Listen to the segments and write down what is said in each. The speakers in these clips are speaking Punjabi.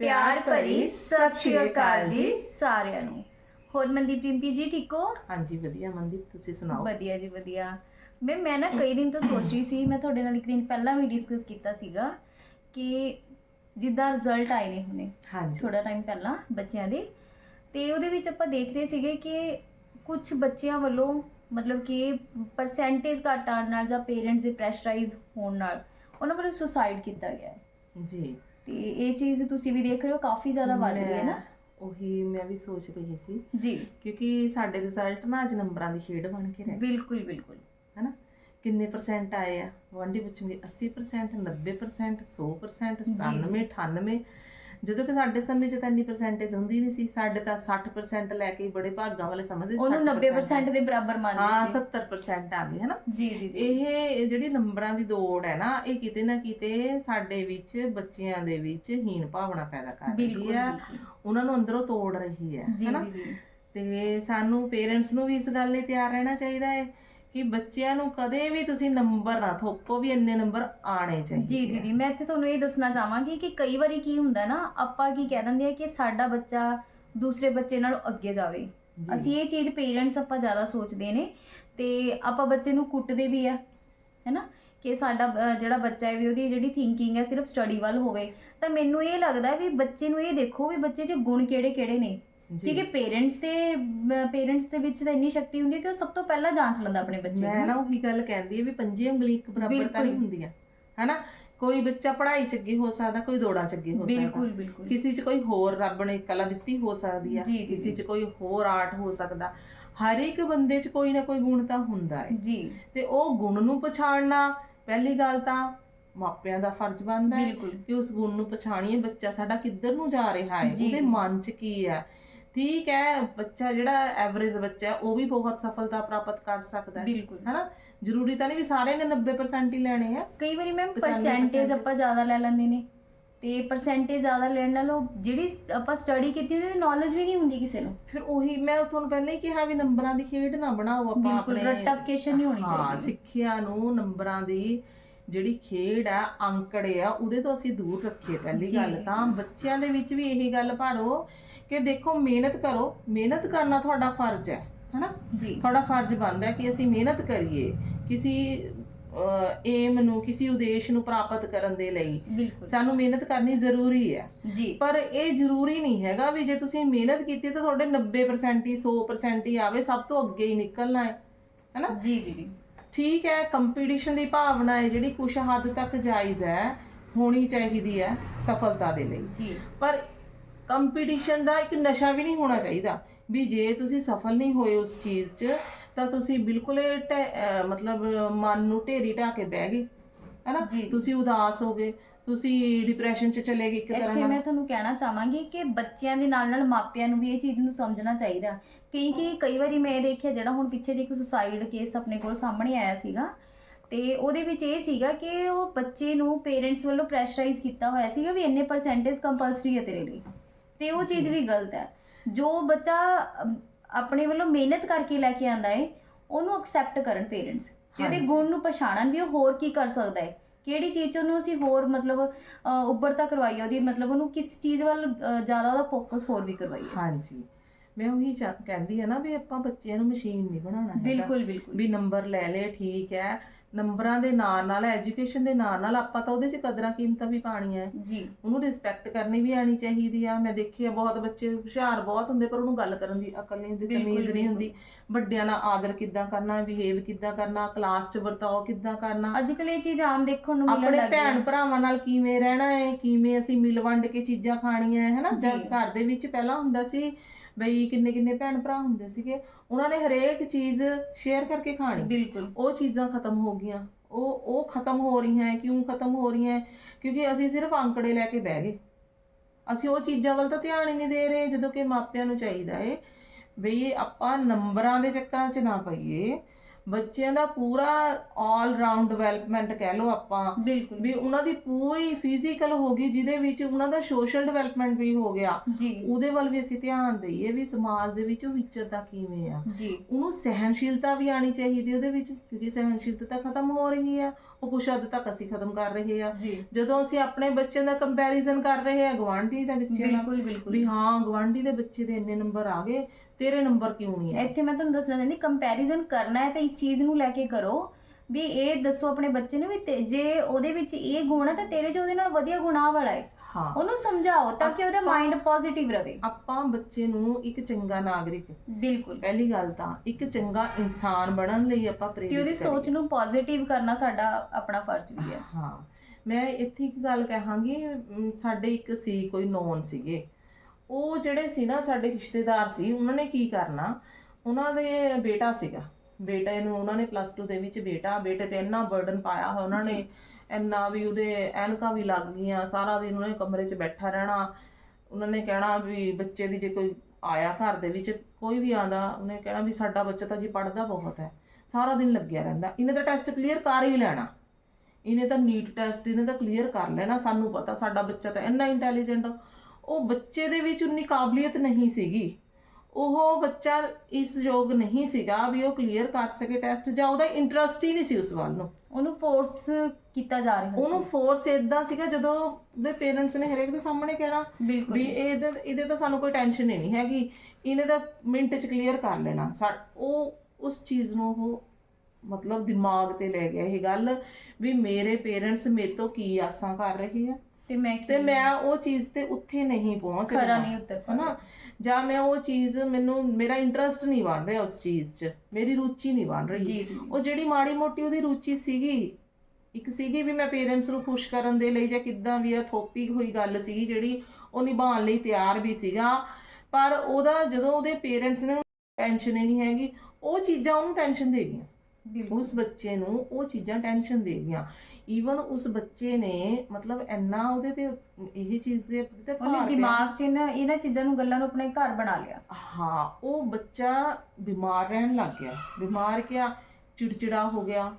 ਪਿਆਰ ਭਰੀ ਸਤਿ ਸ਼੍ਰੀ ਅਕਾਲ ਜੀ ਸਾਰਿਆਂ ਨੂੰ। ਹੋਰ ਮਨਦੀਪ ਰਿੰਪੀ ਜੀ ਠੀਕ ਹੋ? ਹਾਂਜੀ ਵਧੀਆ ਮਨਦੀਪ ਤੁਸੀਂ ਸੁਣਾਓ? ਵਧੀਆ ਜੀ ਵਧੀਆ। ਮੈਂ ਮੈਂ ਨਾ ਕਈ ਦਿਨ ਤੋਂ ਸੋਚ ਰਹੀ ਸੀ ਮੈਂ ਤੁਹਾਡੇ ਨਾਲ ਇੱਕ ਦਿਨ ਪਹਿਲਾਂ ਵੀ ਡਿਸਕਸ ਕੀਤਾ ਸੀਗਾ ਕਿ ਜਿੱਦਾਂ ਰਿਜ਼ਲਟ ਆਏ ਨੇ ਹੁਣੇ ਹਾਂਜੀ। ਥੋੜਾ ਟਾਈਮ ਪਹਿਲਾਂ ਬੱਚਿਆਂ ਦੇ। ਤੇ ਉਹਦੇ ਵਿੱਚ ਆਪਾਂ ਦੇਖ ਰਹੇ ਸੀਗੇ ਕਿ ਕੁਝ ਬੱਚਿਆਂ ਵੱਲੋਂ ਮਤਲਬ ਕਿ ਪਰਸੈਂਟੇਜ ਘੱਟ ਆਉਣ ਨਾਲ ਜਾਂ ਪੇਰੈਂਟਸ ਦੇ ਪ੍ਰੈਸ਼ਰਾਈਜ਼ ਹੋਣ ਨਾਲ ਉਹਨਾਂ ਵੱਲੋਂ ਸੁਸਾਈਡ ਕੀਤਾ ਗਿਆ। ਹੈ ਜੀ। ਤੇ ਇਹ ਚੀਜ਼ ਤੁਸੀਂ ਵੀ ਦੇਖ ਰਹੇ ਹੋ ਕਾਫੀ ਜ਼ਿਆਦਾ ਵੱਧ ਰਹੀ ਹੈ ਨਾ? ਉਹੀ ਮੈਂ ਵੀ ਸੋਚ ਰਹੀ ਸੀ। ਜੀ। ਕਿਉਂਕਿ ਸਾਡੇ ਰਿਜ਼ਲਟ ਨਾ ਅੱਜ ਨੰਬਰਾਂ ਦੀ ਖੇਡ ਬਣ ਕੇ ਰਹਿ ਬਿਲਕੁਲ ਬਿਲਕੁਲ। ਹੈਨਾ? ਕਿੰਨੇ ਪਰਸੈਂਟ ਆਏ ਆ? ਗੁਆਂਢੀ ਪੁੱਛਣਗੇ 80% 90% 100% 97 98 ਜਦੋਂ ਕਿ ਸਾਡੇ ਸਮੇਂ 'ਚ ਤਾਂ ਇੰਨੀ ਪਰਸੈਂਟੇਜ ਹੁੰਦੀ ਨਹੀਂ ਸੀ ਸਾਡੇ ਤਾਂ 60% ਲੈ ਕੇ ਹੀ ਬੜੇ ਭਾਗਾਂ ਵਾਲੇ ਸਮਝਦੇ ਸੀ, ਉਹਨੂੰ 60% 90% ਦੇ ਬਰਾਬਰ ਹਾਂ ਮੰਨਦੇ ਸੀ 70% ਆ ਗਏ ਹੈਨਾ? ਜੀ ਜੀ ਜੀ। ਇਹ ਜਿਹੜੀ ਨੰਬਰਾਂ ਦੀ ਦੌੜ ਹੈ ਨਾ ਇਹ ਕਿਤੇ ਨਾ ਕਿਤੇ ਸਾਡੇ ਵਿੱਚ ਬੱਚਿਆਂ ਦੇ ਵਿੱਚ ਹੀਣ ਭਾਵਨਾ ਪੈਦਾ ਕਰ ਰਹੀ ਹੈ। ਉਹਨਾਂ ਨੂੰ ਅੰਦਰੋਂ ਤੋੜ ਰਹੀ ਹੈ ਹੈਨਾ? ਤੇ ਸਾਨੂੰ ਪੇਰੈਂਟਸ ਨੂੰ ਵੀ ਇਸ ਗੱਲ ਲਈ ਤਿਆਰ ਰਹਿਣਾ ਚਾਹੀਦਾ ਹੈ ਕਿ ਬੱਚਿਆਂ ਨੂੰ ਕਦੇ ਵੀ ਤੁਸੀਂ ਨੰਬਰ ਨਾ ਥੋਪੋ ਵੀ ਇੰਨੇ ਨੰਬਰ ਆਣੇ ਚਾਹੀਦੇ ਜੀ ਜੀ ਜੀ। ਮੈਂ ਇੱਥੇ ਤੁਹਾਨੂੰ ਇਹ ਦੱਸਣਾ ਚਾਹਾਂਗੀ ਕਿ ਕਈ ਵਾਰੀ ਕੀ ਹੁੰਦਾ ਨਾ ਆਪਾਂ ਕੀ ਕਹਿ ਦਿੰਦੇ ਆ ਕਿ ਸਾਡਾ ਬੱਚਾ ਦੂਸਰੇ ਬੱਚੇ ਨਾਲੋਂ ਅੱਗੇ ਜਾਵੇ। ਅਸੀਂ ਇਹ ਚੀਜ਼ ਪੇਰੈਂਟਸ ਆਪਾਂ ਜ਼ਿਆਦਾ ਸੋਚਦੇ ਨੇ ਤੇ ਆਪਾਂ ਬੱਚੇ ਨੂੰ ਕੁੱਟਦੇ ਵੀ ਆ ਹੈਨਾ? ਕਿ ਸਾਡਾ ਜਿਹੜਾ ਬੱਚਾ ਹੈ ਵੀ ਉਹਦੀ ਜਿਹੜੀ ਥਿੰਕਿੰਗ ਹੈ ਸਿਰਫ ਸਟੱਡੀ ਵੱਲ ਹੋਵੇ। ਤਾਂ ਮੈਨੂੰ ਇਹ ਲੱਗਦਾ ਵੀ ਬੱਚੇ ਨੂੰ ਇਹ ਦੇਖੋ ਵੀ ਬੱਚੇ 'ਚ ਗੁਣ ਕਿਹੜੇ ਕਿਹੜੇ ਨੇ। ਕਿਉਂਕਿ ਪੇਰੈਂਟਸ ਤੇ ਪੇਰੈਂਟਸ ਦੇ ਵਿੱਚ ਤਾਂ ਇੰਨੀ ਸ਼ਕਤੀ ਹੁੰਦੀ ਹੈ ਕਿ ਉਹ ਸਭ ਤੋਂ ਪਹਿਲਾਂ ਜਾਂਚ ਲੈਂਦਾ ਆਪਣੇ ਬੱਚੇ ਮੈਂ ਨੂੰ ਨਾ ਉਹੀ ਗੱਲ ਕਹਿੰਦੀ ਹੈ ਵੀ ਪੰਜੇ ਉਂਗਲੀ ਇੱਕ ਬਰਾਬਰ ਤਾਂ। ਨਹੀਂ ਹੁੰਦੀਆਂ ਹੈਨਾ? ਕੋਈ ਬੱਚਾ ਪੜ੍ਹਾਈ ਚ ਅੱਗੇ ਹੋ ਸਕਦਾ ਕੋਈ ਦੌੜਾਂ ਚ ਅੱਗੇ ਹੋ ਸਕਦਾ। ਬਿਲਕੁਲ ਬਿਲਕੁਲ। ਕਿਸੇ 'ਚ ਕੋਈ ਹੋਰ ਰੱਬ ਨੇ ਕਲਾ ਦਿੱਤੀ ਹੋ ਸਕਦੀ ਆ ਕਿਸੇ 'ਚ। ਕੋਈ ਹੋਰ ਆਰਟ ਹੋ ਸਕਦਾ। ਹਰ ਇੱਕ ਬੰਦੇ 'ਚ ਕੋਈ ਨਾ ਕੋਈ ਗੁਣ ਤਾਂ ਹੁੰਦਾ ਹੈ। ਜੀ। ਤੇ ਉਹ ਗੁਣ ਨੂੰ ਪਛਾਣਨਾ ਪਹਿਲੀ ਗੱਲ ਤਾਂ ਮਾਪਿਆਂ ਦਾ ਫਰਜ਼ ਬਣਦਾ ਹੈ ਕਿ ਉਸ ਗੁਣ ਨੂੰ ਪਛਾਣੀਏ ਬੱਚਾ ਸਾਡਾ ਕਿੱਧਰ ਨੂੰ ਜਾ ਰਿਹਾ ਹੈ। ਉਹਦੇ ਮਨ 'ਚ ਕੀ ਹੈ ਠੀਕ ਹੈ ਬੱਚਾ ਜਿਹੜਾ ਐਵਰੇਜ ਬੱਚਾ ਹੈ, ਉਹ ਵੀ ਬਹੁਤ ਸਫਲਤਾ ਪ੍ਰਾਪਤ ਕਰ ਸਕਦਾ ਹੈ। ਬਿਲਕੁਲ। ਹੈਨਾ? ਜ਼ਰੂਰੀ ਤਾਂ ਨਹੀਂ ਵੀ ਸਾਰੇ ਨੇ 90% ਹੀ ਲੈਣੇ ਆ। ਕਈ ਵਾਰੀ ਮੈਮ 95% ਪਰਸੈਂਟੇਜ ਆਪਾਂ ਜ਼ਿਆਦਾ ਲੈ ਲੈਂਦੇ ਨੇ। ਤੇ ਪਰਸੈਂਟੇਜ ਜ਼ਿਆਦਾ ਲੈਣ ਨਾਲ ਉਹ ਜਿਹੜੀ ਆਪਾਂ ਸਟੱਡੀ ਕੀਤੀ ਉਹਦੀ ਨੌਲੇਜ ਵੀ ਨਹੀਂ ਹੁੰਦੀ ਕਿਸੇ ਨੂੰ। ਫਿਰ ਉਹੀ ਮੈਂ ਤੁਹਾਨੂੰ ਪਹਿਲਾਂ ਹੀ ਕਿਹਾ ਵੀ ਨੰਬਰਾਂ ਦੀ ਖੇਡ ਨਾ ਬਣਾਓ ਆਪਾਂ ਬਿਲਕੁਲ ਆਪਣੇ। ਰਟੀਫਿਕੇਸ਼ਨ ਨਹੀਂ ਹੋਣੀ ਹਾਂ ਚਾਹੀਦੀ। ਸਿੱਖਿਆ ਨੂੰ ਨੰਬਰਾਂ ਦੀ ਜਿਹੜੀ ਖੇਡ ਆ ਅੰਕੜੇ ਆ ਉਹਦੇ ਤੋਂ ਅਸੀਂ ਦੂਰ ਰੱਖੀਏ। ਪਹਿਲੀ ਗੱਲ ਤਾਂ ਬੱਚਿਆਂ ਦੇ ਵਿੱਚ ਵੀ ਇਹੀ ਗੱਲ ਭਾਰੋ ਕਿ ਦੇਖੋ ਮਿਹਨਤ ਕਰੋ ਮਿਹਨਤ ਕਰਨਾ ਤੁਹਾਡਾ ਫਰਜ਼ ਹੈ ਹੈਨਾ? ਜੀ। ਤੁਹਾਡਾ ਫਰਜ਼ ਬਣਦਾ ਕਿ ਅਸੀਂ ਮਿਹਨਤ ਕਰੀਏ ਕਿਸੇ ਏਮ ਨੂੰ ਕਿਸੇ ਉਦੇਸ਼ ਨੂੰ ਪ੍ਰਾਪਤ ਕਰਨ ਦੇ ਲਈ। ਸਾਨੂੰ ਮਿਹਨਤ ਕਰਨੀ ਜ਼ਰੂਰੀ ਹੈ। ਜੀ। ਪਰ ਇਹ ਜ਼ਰੂਰੀ ਨਹੀਂ ਹੈਗਾ ਵੀ ਜੇ ਤੁਸੀਂ ਮਿਹਨਤ ਕੀਤੀ ਤਾਂ ਤੁਹਾਡੇ 90% ਹੀ 100% ਹੀ ਆਵੇ ਸਭ ਤੋਂ ਅੱਗੇ ਹੀ ਨਿਕਲਣਾ ਹੈ ਹੈਨਾ? ਜੀ ਜੀ ਜੀ। ਠੀਕ ਹੈ ਕੰਪੀਟੀਸ਼ਨ ਦੀ ਭਾਵਨਾ ਹੈ ਜਿਹੜੀ ਕੁਛ ਹੱਦ ਤੱਕ ਜਾਇਜ਼ ਹੈ ਹੋਣੀ ਚਾਹੀਦੀ ਹੈ ਸਫਲਤਾ ਦੇ ਲਈ। ਜੀ। ਪਰ ਕੰਪੀਟੀਸ਼ਨ ਦਾ ਇੱਕ ਨਸ਼ਾ ਵੀ ਨਹੀਂ ਹੋਣਾ ਚਾਹੀਦਾ। ਵੀ ਜੇ ਤੁਸੀਂ ਸਫਲ ਨਹੀਂ ਹੋਏ ਉਸ ਚੀਜ਼ 'ਚ ਤਾਂ ਤੁਸੀਂ ਬਿਲਕੁਲ ਇਹ ਢਹਿ- ਅਹ ਮਤਲਬ ਮਨ ਨੂੰ ਢੇਰੀ ਢਾ ਕੇ ਬਹਿ ਗਏ। ਹੈਨਾ? ਜੀ। ਤੁਸੀਂ ਉਦਾਸ ਹੋ ਗਏ। ਤੁਸੀਂ ਡਿਪਰੈਸ਼ਨ 'ਚ ਚਲੇ ਗਏ ਇੱਕ ਤਰ੍ਹਾਂ ਇੱਥੇ ਨਾਲ। ਮੈਂ ਤੁਹਾਨੂੰ ਕਹਿਣਾ ਚਾਹਾਂਗੀ ਕਿ ਬੱਚਿਆਂ ਦੇ ਨਾਲ ਨਾਲ ਮਾਪਿਆਂ ਨੂੰ ਵੀ ਇਹ ਚੀਜ਼ ਨੂੰ ਸਮਝਣਾ ਚਾਹੀਦਾ। ਕਿਉਂਕਿ ਕਈ ਵਾਰੀ ਮੈਂ ਇਹ ਦੇਖਿਆ ਜਿਹੜਾ ਹੁਣ ਪਿੱਛੇ ਜੇ ਇੱਕ ਸੁਸਾਈਡ ਕੇਸ ਆਪਣੇ ਕੋਲ ਸਾਹਮਣੇ ਆਇਆ ਸੀਗਾ। ਤੇ ਉਹਦੇ ਵਿੱਚ ਇਹ ਸੀਗਾ ਕਿ ਉਹ ਬੱਚੇ ਨੂੰ ਪੇਰੈਂਟਸ ਵੱਲੋਂ ਪ੍ਰੈਸ਼ਰਾਈਜ਼ ਕੀਤਾ ਹੋਇਆ ਸੀਗਾ ਵੀ ਇੰਨੇ ਪਰਸੈਂਟੇਜ ਕੰਪਲਸਰੀ ਹੈ ਤੇਰੇ ਲਈ। ਤੇ ਉਹ ਚੀਜ਼ ਵੀ ਗਲਤ ਹੈ। ਜੋ ਬੱਚਾ ਅਮ, ਆਪਣੇ ਵੱਲੋਂ ਮਿਹਨਤ ਕਰਕੇ ਲੈ ਕੇ ਆਂਦਾ ਹੈ ਉਹਨੂੰ ਐਕਸੈਪਟ ਕਰਨ ਪੇਰੈਂਟਸ ਤੇ ਉਹਦੇ ਹਾਂਜੀ। ਗੁਣ ਨੂੰ ਪਛਾਣਨ ਵੀ ਉਹ ਹੋਰ ਕੀ ਕਰ ਸਕਦਾ ਹੈ ਕਿਹੜੀ ਚੀਜ਼ 'ਚ ਉਹਨੂੰ ਅਸੀਂ ਹੋਰ ਮਤਲਬ ਅ, ਉੱਭਰਤਾ ਕਰਵਾਈਏ? ਉਹਦੀ ਮਤਲਬ ਉਹਨੂੰ ਕਿਸ ਚੀਜ਼ ਵੱਲ ਅ, ਜ਼ਿਆਦਾ ਉਹਦਾ ਫੋਕਸ ਹੋਰ ਵੀ ਕਰਵਾਈਏ? ਹਾਂਜੀ। ਮੈਂ ਉਹੀ ਚਾ- ਕਹਿੰਦੀ ਆ ਨਾ ਵੀ ਆਪਾਂ ਬੱਚਿਆਂ ਨੂੰ ਮਸ਼ੀਨ ਨਹੀਂ ਬਣਾਉਣਾ ਹੈਗਾ। ਬਿਲਕੁਲ ਬਿਲਕੁਲ। ਵੀ ਨੰਬਰ ਲੈ ਲਏ ਠੀਕ ਹੈ। ਨੰਬਰਾਂ ਦੇ ਨਾਲ ਨਾਲ ਐਜੂਕੇਸ਼ਨ ਦੇ ਨਾਲ ਨਾਲ ਆਪਾਂ ਤਾਂ ਉਹਦੇ 'ਚ ਕਦਰਾਂ ਕੀਮਤਾਂ ਵੀ ਪਾਣੀਆਂ ਹੈ ਜੀ ਉਹਨੂੰ ਰਿਸਪੈਕਟ ਕਰਨੀ ਵੀ ਆਣੀ ਚਾਹੀਦੀ ਆ ਮੈਂ ਦੇਖਿਆ ਬਹੁਤ ਬੱਚੇ ਹੁਸ਼ਿਆਰ ਬਹੁਤ ਹੁੰਦੇ ਪਰ ਉਹਨੂੰ ਗੱਲ ਕਰਨ ਦੀ ਅਕਲ ਨਹੀਂ ਹੁੰਦੀ ਬਿਲਕੁਲ, ਤਮੀਜ਼ ਨਹੀਂ। ਹੁੰਦੀ ਵੱਡਿਆਂ ਨਾਲ ਆਦਰ ਕਿੱਦਾਂ ਕਰਨਾ ਬਿਹੇਵ ਕਿੱਦਾਂ ਕਰਨਾ ਕਲਾਸ 'ਚ ਵਰਤਾਓ ਕਿੱਦਾਂ ਕਰਨਾ ਅੱਜ ਕੱਲ ਇਹ ਚੀਜ਼ ਆਮ ਦੇਖਣ ਨੂੰ ਮਿਲਣ ਆਪਣੇ ਲੱਗ ਗਈ ਭੈਣ ਹੈ। ਭਰਾਵਾਂ ਨਾਲ ਕਿਵੇਂ ਰਹਿਣਾ ਹੈ ਕਿਵੇਂ ਅਸੀਂ ਮਿਲ ਵੰਡ ਕੇ ਚੀਜ਼ਾਂ ਖਾਣੀਆਂ ਹੈ ਹਨਾ ਜਦ ਜੀ। ਘਰ ਦੇ ਵਿੱਚ ਪਹਿਲਾਂ ਹੁੰਦਾ ਸੀ ਬਈ ਕਿੰਨੇ ਕਿੰਨੇ ਭੈਣ ਭਰਾ ਹੁੰਦੇ ਸੀਗੇ ਉਹਨਾਂ ਨੇ ਹਰੇਕ ਚੀਜ਼ ਸ਼ੇਅਰ ਕਰਕੇ ਖਾਣੀ। ਬਿਲਕੁਲ। ਉਹ ਚੀਜ਼ਾਂ ਖਤਮ ਹੋ ਗਈਆਂ। ਉਹ ਉਹ ਖਤਮ ਹੋ ਰਹੀਆਂ ਕਿਉਂ ਖਤਮ ਹੋ ਰਹੀਆਂ? ਕਿਉਂਕਿ ਅਸੀਂ ਸਿਰਫ ਅੰਕੜੇ ਲੈ ਕੇ ਬਹਿ ਗਏ। ਅਸੀਂ ਉਹ ਚੀਜ਼ਾਂ ਵੱਲ ਤਾਂ ਧਿਆਨ ਹੀ ਨਹੀਂ ਦੇ ਰਹੇ ਜਦੋਂ ਕਿ ਮਾਪਿਆਂ ਨੂੰ ਚਾਹੀਦਾ ਏ ਵੀ ਆਪਾਂ ਨੰਬਰਾਂ ਦੇ ਚੱਕਰਾਂ 'ਚ ਨਾ ਪਈਏ। ਬੱਚਿਆਂ ਦਾ ਪੂਰਾ ਆਲ ਰਾਊਂਡ ਡਿਵੈਲਪਮੈਂਟ ਕਹਿ ਲਓ ਆਪਾਂ ਬਿਲਕੁਲ। ਵੀ ਉਹਨਾਂ ਦੀ ਪੂਰੀ ਫਿਜ਼ੀਕਲ ਹੋ ਗਈ ਜਿਹਦੇ ਵਿੱਚ ਉਹਨਾਂ ਦਾ ਸੋਸ਼ਲ ਡਿਵੈਲਪਮੈਂਟ ਵੀ ਹੋ ਗਿਆ। ਜੀ। ਉਹਦੇ ਵੱਲ ਵੀ ਅਸੀਂ ਧਿਆਨ ਦਈਏ ਵੀ ਸਮਾਜ ਦੇ ਵਿੱਚ ਉਹ ਵਿਚਰਦਾ ਕਿਵੇਂ ਆ। ਜੀ। ਉਹਨੂੰ ਸਹਿਨਸ਼ੀਲਤਾ ਵੀ ਆਣੀ ਚਾਹੀਦੀ ਉਹਦੇ ਵਿੱਚ ਕਿਉਂਕਿ ਸਹਿਨਸ਼ੀਲਤਾ ਤਾਂ ਖਤਮ ਹੋ ਰਹੀ ਹੈ ਉਹ ਕੁਛ ਹੱਦ ਤੱਕ ਅਸੀਂ ਖਤਮ ਕਰ ਰਹੇ ਆ। ਜੀ। ਜਦੋਂ ਅਸੀਂ ਆਪਣੇ ਬੱਚਿਆਂ ਦਾ ਕੰਪੈਰੀਜ਼ਨ ਕਰ ਰਹੇ ਆ ਗਵਾਂਢੀ ਦੇ ਬੱਚਿਆਂ ਨਾਲ ਬਿਲਕੁਲ ਬਿਲਕੁਲ। ਵੀ ਹਾਂ ਗਵਾਂਢੀ ਦੇ ਬੱਚੇ ਦੇ ਇੰਨੇ ਨੰਬਰ ਆ ਗਏ ਤੇਰੇ ਨੰਬਰ ਕਿਉਂ ਨਹੀਂ ਆਏ? ਇੱਥੇ ਮੈਂ ਤੁਹਾਨੂੰ ਦੱਸਣਾ ਚਾਹੁੰਦੀ ਕੰਪੈਰੀਜ਼ਨ ਕਰਨਾ ਹੈ ਤਾਂ ਇਸ ਚੀਜ਼ ਨੂੰ ਲੈ ਕੇ ਕਰੋ ਵੀ ਇਹ ਦੱਸੋ ਆਪਣੇ ਬੱਚੇ ਨੂੰ ਵੀ ਤੇ- ਜੇ ਉਹਦੇ ਵਿੱਚ ਇਹ ਗੁਣ ਹੈ ਤਾਂ ਤੇਰੇ 'ਚ ਉਹਦੇ ਨਾਲ ਵਧੀਆ ਗੁਣ ਵਾਲਾ ਹੈ ਹਾਂ। ਉਹਨੂੰ ਸਮਝਾਓ ਤਾਂ ਕਿ ਉਹਦਾ ਮਾਈਂਡ ਪੋਜ਼ਿਟਿਵ ਰਵੇ ਆਪਾਂ ਬੱਚੇ ਨੂੰ ਇੱਕ ਚੰਗਾ ਨਾਗਰਿਕ। ਬਿਲਕੁਲ। ਪਹਿਲੀ ਗੱਲ ਤਾਂ ਇੱਕ ਚੰਗਾ ਇਨਸਾਨ ਬਣਨ ਲਈ ਆਪਾਂ ਕਿ ਉਹਦੀ ਪ੍ਰੇਰਿਤ ਸੋਚ ਨੂੰ ਪੋਜ਼ਿਟਿਵ ਕਰਨਾ ਸਾਡਾ ਆਪਣਾ ਫਰਜ਼ ਵੀ ਹੈ। ਹਾਂ। ਮੈਂ ਇੱਥੇ ਇੱਕ ਗੱਲ ਕਹਾਂਗੀ ਸਾਡੇ ਇੱਕ ਸੀ ਕੋਈ ਨੌਨ ਸੀਗੇ। ਉਹ ਜਿਹੜੇ ਸੀ ਨਾ ਸਾਡੇ ਰਿਸ਼ਤੇਦਾਰ ਸੀ ਉਹਨਾਂ ਨੇ ਕੀ ਕਰਨਾ ਉਹਨਾਂ ਦੇ ਬੇਟਾ ਸੀਗਾ। ਬੇਟੇ ਨੂੰ ਉਹਨਾਂ ਨੇ ਪਲੱਸ 2 ਦੇ ਵਿੱਚ ਬੇਟਾ ਬੇਟੇ ਤੇ ਇੰਨਾ ਬਰਡਨ ਪਾਇਆ ਹੋਇਆ ਉਹਨਾਂ ਨੇ ਇੰਨਾ ਵੀ ਉਹਦੇ ਐਨਕਾਂ ਵੀ ਲੱਗ ਗਈਆਂ, ਸਾਰਾ ਦਿਨ ਉਹਨੇ ਕਮਰੇ 'ਚ ਬੈਠਾ ਰਹਿਣਾ। ਉਹਨਾਂ ਨੇ ਕਹਿਣਾ ਵੀ ਬੱਚੇ ਦੀ ਜੇ ਕੋਈ ਆਇਆ ਘਰ ਦੇ ਵਿੱਚ, ਕੋਈ ਵੀ ਆਂਦਾ ਉਹਨੇ ਕਹਿਣਾ ਵੀ ਸਾਡਾ ਬੱਚਾ ਤਾਂ ਜੀ ਪੜਦਾ ਬਹੁਤ ਹੈ। ਸਾਰਾ ਦਿਨ ਲੱਗਿਆ ਰਹਿੰਦਾ। ਇਹਨੇ ਤਾਂ ਟੈਸਟ ਕਲੀਅਰ ਕਰ ਹੀ ਲੈਣਾ। ਇਹਨੇ ਤਾਂ ਨੀਟ ਟੈਸਟ ਇਹਨੇ ਤਾਂ ਕਲੀਅਰ ਕਰ ਲੈਣਾ, ਸਾਨੂੰ ਪਤਾ ਸਾਡਾ ਬੱਚਾ ਤਾਂ ਇੰਨਾ ਇੰਟੈਲੀਜੈਂਟ ਉਹ ਬੱਚੇ ਦੇ ਵਿੱਚ ਉਨੀ ਕਾਬਲੀਅਤ ਨਹੀਂ ਸੀਗੀ। ਉਹ ਬੱਚਾ ਇਸ ਯੋਗ ਨਹੀਂ ਸੀਗਾ ਵੀ ਉਹ ਕਲੀਅਰ ਕਰ ਸਕੇ ਟੈਸਟ ਜਾਂ ਉਹਦਾ ਇੰਟਰਸਟ ਹੀ ਨਹੀਂ ਸੀ ਉਸ ਵੱਲ ਨੂੰ। ਉਹਨੂੰ ਫੋਰਸ ਕੀਤਾ ਜਾ ਰਿਹਾ ਉਹਨੂੰ ਫੋਰਸ ਇਦਾਂ ਸੀਗਾ ਜਦੋਂ ਉਹਦੇ ਪੇਰੈਂਟਸ ਨੇ ਹਰੇਕ ਦੇ ਸਾਹਮਣੇ ਕਹਿਣਾ ਸੀ ਵੀ ਇਹਦੇ ਇਹਦੇ ਤਾਂ ਸਾਨੂੰ ਕੋਈ ਟੈਨਸ਼ਨ ਹੀ ਨਹੀਂ ਹੈਗੀ ਇਹਨੇ ਤਾਂ ਮਿੰਟ ਚ ਕਲੀਅਰ ਕਰ ਲੈਣਾ। ਸਾ- ਉਹ ਉਸ ਚੀਜ਼ ਨੂੰ ਉਹ ਮਤਲਬ ਦਿਮਾਗ ਤੇ ਲੈ ਗਿਆ ਇਹ ਗੱਲ ਵੀ ਮੇਰੇ ਪੇਰੈਂਟਸ ਮੇਰੇ ਤੋਂ ਕੀ ਆਸਾਂ ਕਰ ਰਹੇ ਆ। ਤੇ ਮੈਂ ਕੀ- ਤੇ ਮੈਂ ਉਹ ਚੀਜ਼ ਤੇ ਉੱਥੇ ਨਹੀਂ ਪਹੁੰਚ ਖਰਾ ਨਹੀਂ ਉੱਤਰ ਪਾ ਹਨਾ? ਜਾਂ ਮੈਂ ਉਹ ਚੀਜ਼ ਮੈਨੂੰ ਮੇਰਾ ਇੰਟਰਸਟ ਨਹੀਂ ਬਣ ਰਿਹਾ ਉਸ ਚੀਜ਼ 'ਚ ਮੇਰੀ ਰੁਚੀ ਨਹੀਂ ਬਣ ਰਹੀ। ਜੀ ਜੀ। ਉਹ ਜਿਹੜੀ ਮਾੜੀ ਮੋਟੀ ਉਹਦੀ ਰੁਚੀ ਸੀਗੀ ਇੱਕ ਸੀਗੀ ਵੀ ਮੈਂ ਪੇਰੈਂਟਸ ਨੂੰ ਖੁਸ਼ ਕਰਨ ਦੇ ਲਈ ਜਾਂ ਕਿੱਦਾਂ ਵੀ ਆ ਥੋਪੀ ਹੋਈ ਗੱਲ ਸੀਗੀ ਜਿਹੜੀ ਉਹ ਨਿਭਾਉਣ ਲਈ ਤਿਆਰ ਵੀ ਸੀਗਾ। ਪਰ ਉਹਦਾ ਜਦੋਂ ਉਹਦੇ ਪੇਰੈਂਟਸ ਨੇ ਟੈਨਸ਼ਨ ਹੀ ਨਹੀਂ ਹੈਗੀ ਉਹ ਚੀਜ਼ਾਂ ਉਹਨੂੰ ਟੈਨਸ਼ਨ ਦੇ ਗਈਆਂ। ਬਿਲਕੁਲ। ਉਸ ਬੱਚੇ ਨੂੰ ਉਹ ਚੀਜ਼ਾਂ ਟੈਨਸ਼ਨ ਦੇ ਗਈਆਂ। ਈਵਨ ਉਸ ਬੱਚੇ ਨੇ ਮਤਲਬ ਇੰਨਾ ਉਹਦੇ ਤੇ ਇਹ ਚੀਜ਼ ਦੇ ਪ੍ਰਤੀ ਤਾਂ ਉਹਨੇ ਭਾਰ ਪਿਆ। ਦਿਮਾਗ 'ਚ ਇਹਨਾਂ ਇਹਨਾਂ ਚੀਜ਼ਾਂ ਨੂੰ ਗੱਲਾਂ ਨੂੰ ਆਪਣੇ ਘਰ ਬਣਾ ਲਿਆ ਹਾਂ ਉਹ ਬੱਚਾ ਬਿਮਾਰ ਰਹਿਣ ਲੱਗ ਗਿਆ ਬਿਮਾਰ ਕਿਆ ਚਿੜਚਿੜਾ ਹੋ ਗਿਆ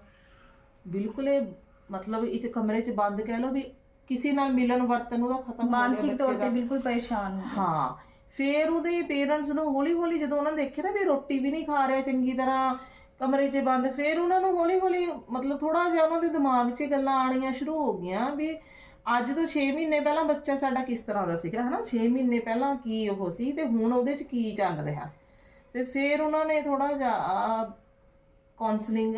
ਬਿਲਕੁਲ ਇਹ ਮਤਲਬ ਇੱਕ ਕਮਰੇ 'ਚ ਬੰਦ ਕਹਿ ਲਓ ਵੀ ਕਿਸੇ ਨਾਲ ਮਿਲਣ ਵਰਤਨ ਉਹਦਾ ਖਤਮ ਹੋ ਗਿਆ ਮਾਨਸਿਕ ਤੌਰ ਬੱਚੇ ਤੇ ਦਾ। ਬਿਲਕੁਲ ਪਰੇਸ਼ਾਨ ਹੋ ਗਿਆ। ਹਾਂ ਫਿਰ ਉਹਦੇ ਪੇਰੈਂਟਸ ਨੂੰ ਹੌਲੀ ਹੌਲੀ ਜਦੋਂ ਉਹਨਾਂ ਨੇ ਦੇਖਿਆ ਨਾ ਵੀ ਰੋਟੀ ਵੀ ਨਹੀਂ ਖਾ ਰਿਹਾ ਚੰਗੀ ਤਰ੍ਹਾਂ ਕਮਰੇ 'ਚ ਬੰਦ, ਫਿਰ ਉਹਨਾਂ ਨੂੰ ਹੌਲੀ ਹੌਲੀ ਮਤਲਬ ਥੋੜਾ ਜਿਹਾ ਉਹਨਾਂ ਦੇ ਦਿਮਾਗ 'ਚ ਗੱਲਾਂ ਆਣੀਆਂ ਸ਼ੁਰੂ ਹੋ ਗਈਆਂ ਵੀ ਅੱਜ ਤੋਂ 6 ਮਹੀਨੇ ਪਹਿਲਾਂ ਬੱਚਾ ਸਾਡਾ ਕਿਸ ਤਰ੍ਹਾਂ ਦਾ ਸੀਗਾ, ਹਨਾ? 6 ਮਹੀਨੇ ਪਹਿਲਾਂ ਕੀ ਉਹ ਸੀ ਤੇ ਹੁਣ ਉਹਦੇ 'ਚ ਕੀ ਚੱਲ ਰਿਹਾ? ਤੇ ਫਿਰ ਉਹਨਾਂ ਨੇ ਥੋੜਾ ਜਿਹਾ ਕਾਉਂਸਲਿੰਗ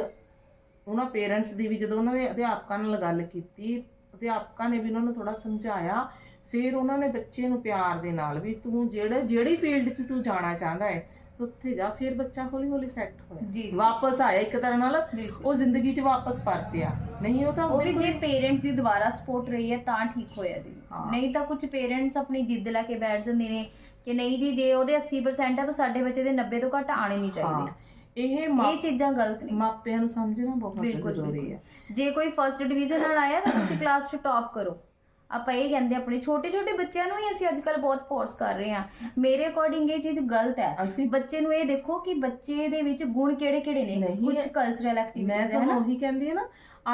ਉਹਨਾਂ ਪੇਰੈਂਟਸ ਦੀ ਵੀ ਜਦੋਂ ਉਹਨਾਂ ਦੇ ਅਧਿਆਪਕਾਂ ਨਾਲ ਗੱਲ ਕੀਤੀ, ਅਧਿਆਪਕਾਂ ਨੇ ਵੀ ਉਹਨਾਂ ਨੂੰ ਥੋੜਾ ਸਮਝਾਇਆ, ਫਿਰ ਉਹਨਾਂ ਨੇ ਬੱਚੇ ਨੂੰ ਪਿਆਰ ਦੇ ਨਾਲ ਵੀ ਤੂੰ ਜਿਹੜੇ, ਜਿਹੜੀ ਫੀਲਡ 'ਚ ਤੂੰ ਜਾਣਾ ਚਾਹੁੰਦਾ ਹੈ ਉੱਥੇ ਜਾ ਫਿਰ ਬੱਚਾ ਹੌਲੀ ਹੌਲੀ ਸੈੱਟ ਹੋਇਆ ਵਾਪਸ ਆਇਆ ਇੱਕ ਤਰ੍ਹਾਂ ਨਾਲ ਉਹ ਜ਼ਿੰਦਗੀ 'ਚ ਵਾਪਸ ਪਰਤਿਆ। ਨਹੀਂ ਉਹ ਤਾਂ ਉਹ ਵੀ ਜੇ ਪੇਰੈਂਟਸ ਦੀ ਦੁਬਾਰਾ ਸਪੋਰਟ ਰਹੀ ਹੈ ਤਾਂ ਠੀਕ ਹੋਇਆ ਜੀ। ਨਹੀਂ ਤਾਂ ਕੁਝ ਪੇਰੈਂਟਸ ਆਪਣੀ ਜਿੱਦ ਲੈ ਕੇ ਬੈਠ ਜਾਂਦੇ ਨੇ ਕਿ ਨਹੀਂ ਜੀ ਜੇ ਉਹਦੇ 80% ਆ ਤਾਂ ਸਾਡੇ ਬੱਚੇ ਦੇ 90 ਤੋਂ ਘੱਟ ਆਣੇ ਨਹੀਂ ਚਾਹੀਦੇ। ਇਹ ਇਹ ਚੀਜ਼ਾਂ ਗਲਤ ਨੇ। ਮਾਪਿਆਂ ਨੂੰ ਸਮਝਣਾ ਬਹੁਤ ਜ਼ਰੂਰੀ। ਹੈ। ਜੇ ਕੋਈ ਫਰਸਟ ਡਿਵੀਜ਼ਨ ਨਾਲ ਆਇਆ ਤਾਂ ਤੁਸੀਂ ਕਲਾਸ 'ਚ ਟੌਪ ਕਰੋ। ਆਪਾਂ ਇਹ ਕਹਿੰਦੇ ਆਪਣੇ ਛੋਟੇ ਛੋਟੇ ਬੱਚਿਆਂ ਨੂੰ ਹੀ ਅਸੀਂ ਅੱਜ ਕੱਲ ਬਹੁਤ ਫੋਰਸ ਕਰ ਰਹੇ ਹਾਂ। ਮੇਰੇ ਅਕੋਰਡਿੰਗ ਇਹ ਚੀਜ਼ ਗਲਤ ਹੈ। ਬੱਚੇ ਨੂੰ ਇਹ ਦੇਖੋ ਕਿ ਬੱਚੇ ਦੇ ਵਿੱਚ ਗੁਣ ਕਿਹੜੇ ਕਿਹੜੇ ਨੇ ਕੁਝ ਹੈ। ਕਲਚਰਲ ਮੈਂ ਐਕਟੀਵਿਟੀਜ਼ ਹੈ ਤੁਹਾਨੂੰ ਨਾ ਉਹੀ ਕਹਿੰਦੀ ਆ ਨਾ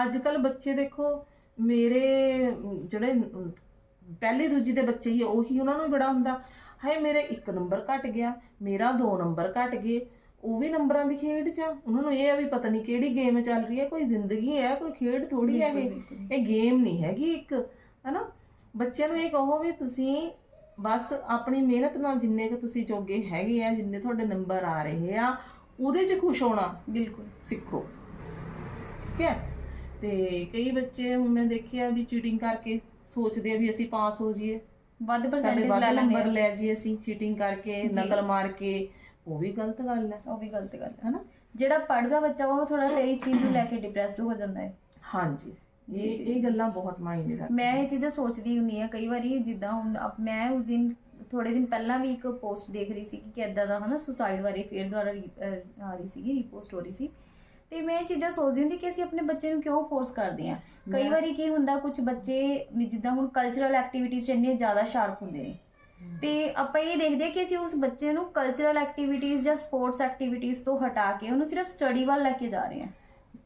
ਅੱਜ ਕੱਲ ਬੱਚੇ ਦੇਖੋ ਮੇਰੇ ਜਿਹੜੇ ਪਹਿਲੀ ਦੂਜੀ ਦੇ ਬੱਚੇ ਹੀ ਉਹੀ ਉਹਨਾਂ ਨੂੰ ਬੜਾ ਹੁੰਦਾ। ਹਾਏ ਮੇਰੇ ਇੱਕ ਨੰਬਰ ਘਟ ਗਿਆ ਮੇਰਾ ਦੋ ਨੰਬਰ ਘਟ ਗਏ ਉਹ ਵੀ ਨੰਬਰਾਂ ਦੀ ਖੇਡ 'ਚ ਉਹਨਾਂ ਨੂੰ ਇਹ ਆ ਵੀ ਪਤਾ ਨਹੀਂ ਕਿਹੜੀ ਗੇਮ ਚੱਲ ਰਹੀ ਹੈ ਕੋਈ ਜ਼ਿੰਦਗੀ ਹੈ ਕੋਈ ਖੇਡ ਥੋੜੀ ਹੈ। ਇਹ। ਗੇਮ ਨਹੀਂ ਹੈਗੀ ਇੱਕ। ਹਨਾ? ਬੱਚਿਆਂ ਨੂੰ ਇਹ ਕਹੋ ਵੀ ਤੁਸੀਂ ਬਸ ਆਪਣੀ ਮਿਹਨਤ ਨਾਲ ਜਿੰਨੇ ਕੁ ਤੁਸੀਂ ਜੋਗੇ ਹੈਗੇ ਆ ਜਿੰਨੇ ਤੁਹਾਡੇ ਨੰਬਰ ਆ ਰਹੇ ਆ ਉਹਦੇ 'ਚ ਖੁਸ਼ ਹੋਣਾ ਬਿਲਕੁਲ ਸਿੱਖੋ। ਠੀਕ ਹੈ? ਤੇ ਕਈ ਬੱਚੇ ਹੁਣ ਮੈਂ ਦੇਖਿਆ ਵੀ ਚੀਟਿੰਗ ਕਰਕੇ ਸੋਚਦੇ ਆ ਵੀ ਅਸੀਂ ਪਾਸ ਹੋ ਜਾਈਏ। ਵੱਧ ਪਰਸੈਂਟੇਜ ਲੈ ਲੈਂਦੇ ਨੰਬਰ। ਲੈ ਜਾਈਏ ਅਸੀਂ ਚੀਟਿੰਗ ਕਰਕੇ ਜੀ। ਨਕਲ ਮਾਰ ਕੇ ਉਹ ਵੀ ਗਲਤ ਗੱਲ ਹੈ। ਉਹ ਵੀ ਗਲਤ ਗੱਲ ਹੈ। ਹਨਾ? ਜਿਹੜਾ ਪੜਦਾ ਬੱਚਾ ਉਹ ਥੋੜਾ ਫਿਰ ਇਸ ਚੀਜ਼ ਨੂੰ ਲੈ ਕੇ ਡਿਪਰੈਸਡ ਹੋ ਜਾਂਦਾ ਹੈ। ਹਾਂਜੀ। ਜੀ, ਇਹ। ਇਹ ਗੱਲਾਂ ਬਹੁਤ ਮਾਇਨੇ ਰੱਖਦੀਆਂ ਮੈਂ ਇਹ ਚੀਜ਼ਾਂ ਸੋਚਦੀ ਹੁੰਨੀ ਆ ਕਈ ਵਾਰੀ ਜਿੱਦਾਂ ਹੁਣ ਅਪ- ਮੈਂ ਉਸ ਦਿਨ ਥੋੜੇ ਦਿਨ ਪਹਿਲਾਂ ਵੀ ਇੱਕ ਪੋਸਟ ਦੇਖ ਰਹੀ ਸੀ ਕਿ ਇਦਾਂ ਦਾ ਹਨਾ ਸੁਸਾਈਡ ਬਾਰੇ ਫੇਰ ਦੁਆਰਾ ਰੀ- ਅਹ ਆ ਰਹੀ ਸੀਗੀ ਰੀਪੋਸਟ ਹੋ ਰਹੀ ਸੀ। ਤੇ ਮੈਂ ਇਹ ਚੀਜ਼ਾਂ ਸੋਚਦੀ ਹੁੰਦੀ ਕਿ ਅਸੀਂ ਆਪਣੇ ਬੱਚੇ ਨੂੰ ਕਿਉਂ ਫੋਰਸ ਕਰਦੇ ਆ ਕਈ ਮੈਂ- ਵਾਰੀ ਕੀ ਹੁੰਦਾ ਕੁਝ ਬੱਚੇ ਵੀ ਜਿੱਦਾਂ ਹੁਣ ਕਲਚਰਲ ਐਕਟੀਵਿਟੀਜ਼ ਚ ਇੰਨੇ ਜ਼ਿਆਦਾ ਸ਼ਾਰਪ ਹੁੰਦੇ ਨੇ। ਤੇ ਆਪਾਂ ਇਹ ਦੇਖਦੇ ਆ ਕਿ ਅਸੀਂ ਉਸ ਬੱਚੇ ਨੂੰ ਕਲਚਰਲ ਐਕਟੀਵਿਟੀਜ਼ ਜਾਂ ਸਪੋਰਟਸ ਐਕਟੀਵਿਟੀਜ਼ ਤੋਂ ਹਟਾ ਕੇ ਉਹਨੂੰ ਸਿਰਫ ਸਟੱਡੀ ਵੱਲ ਲੈ ਕੇ ਜਾ ਰਹੇ ਆ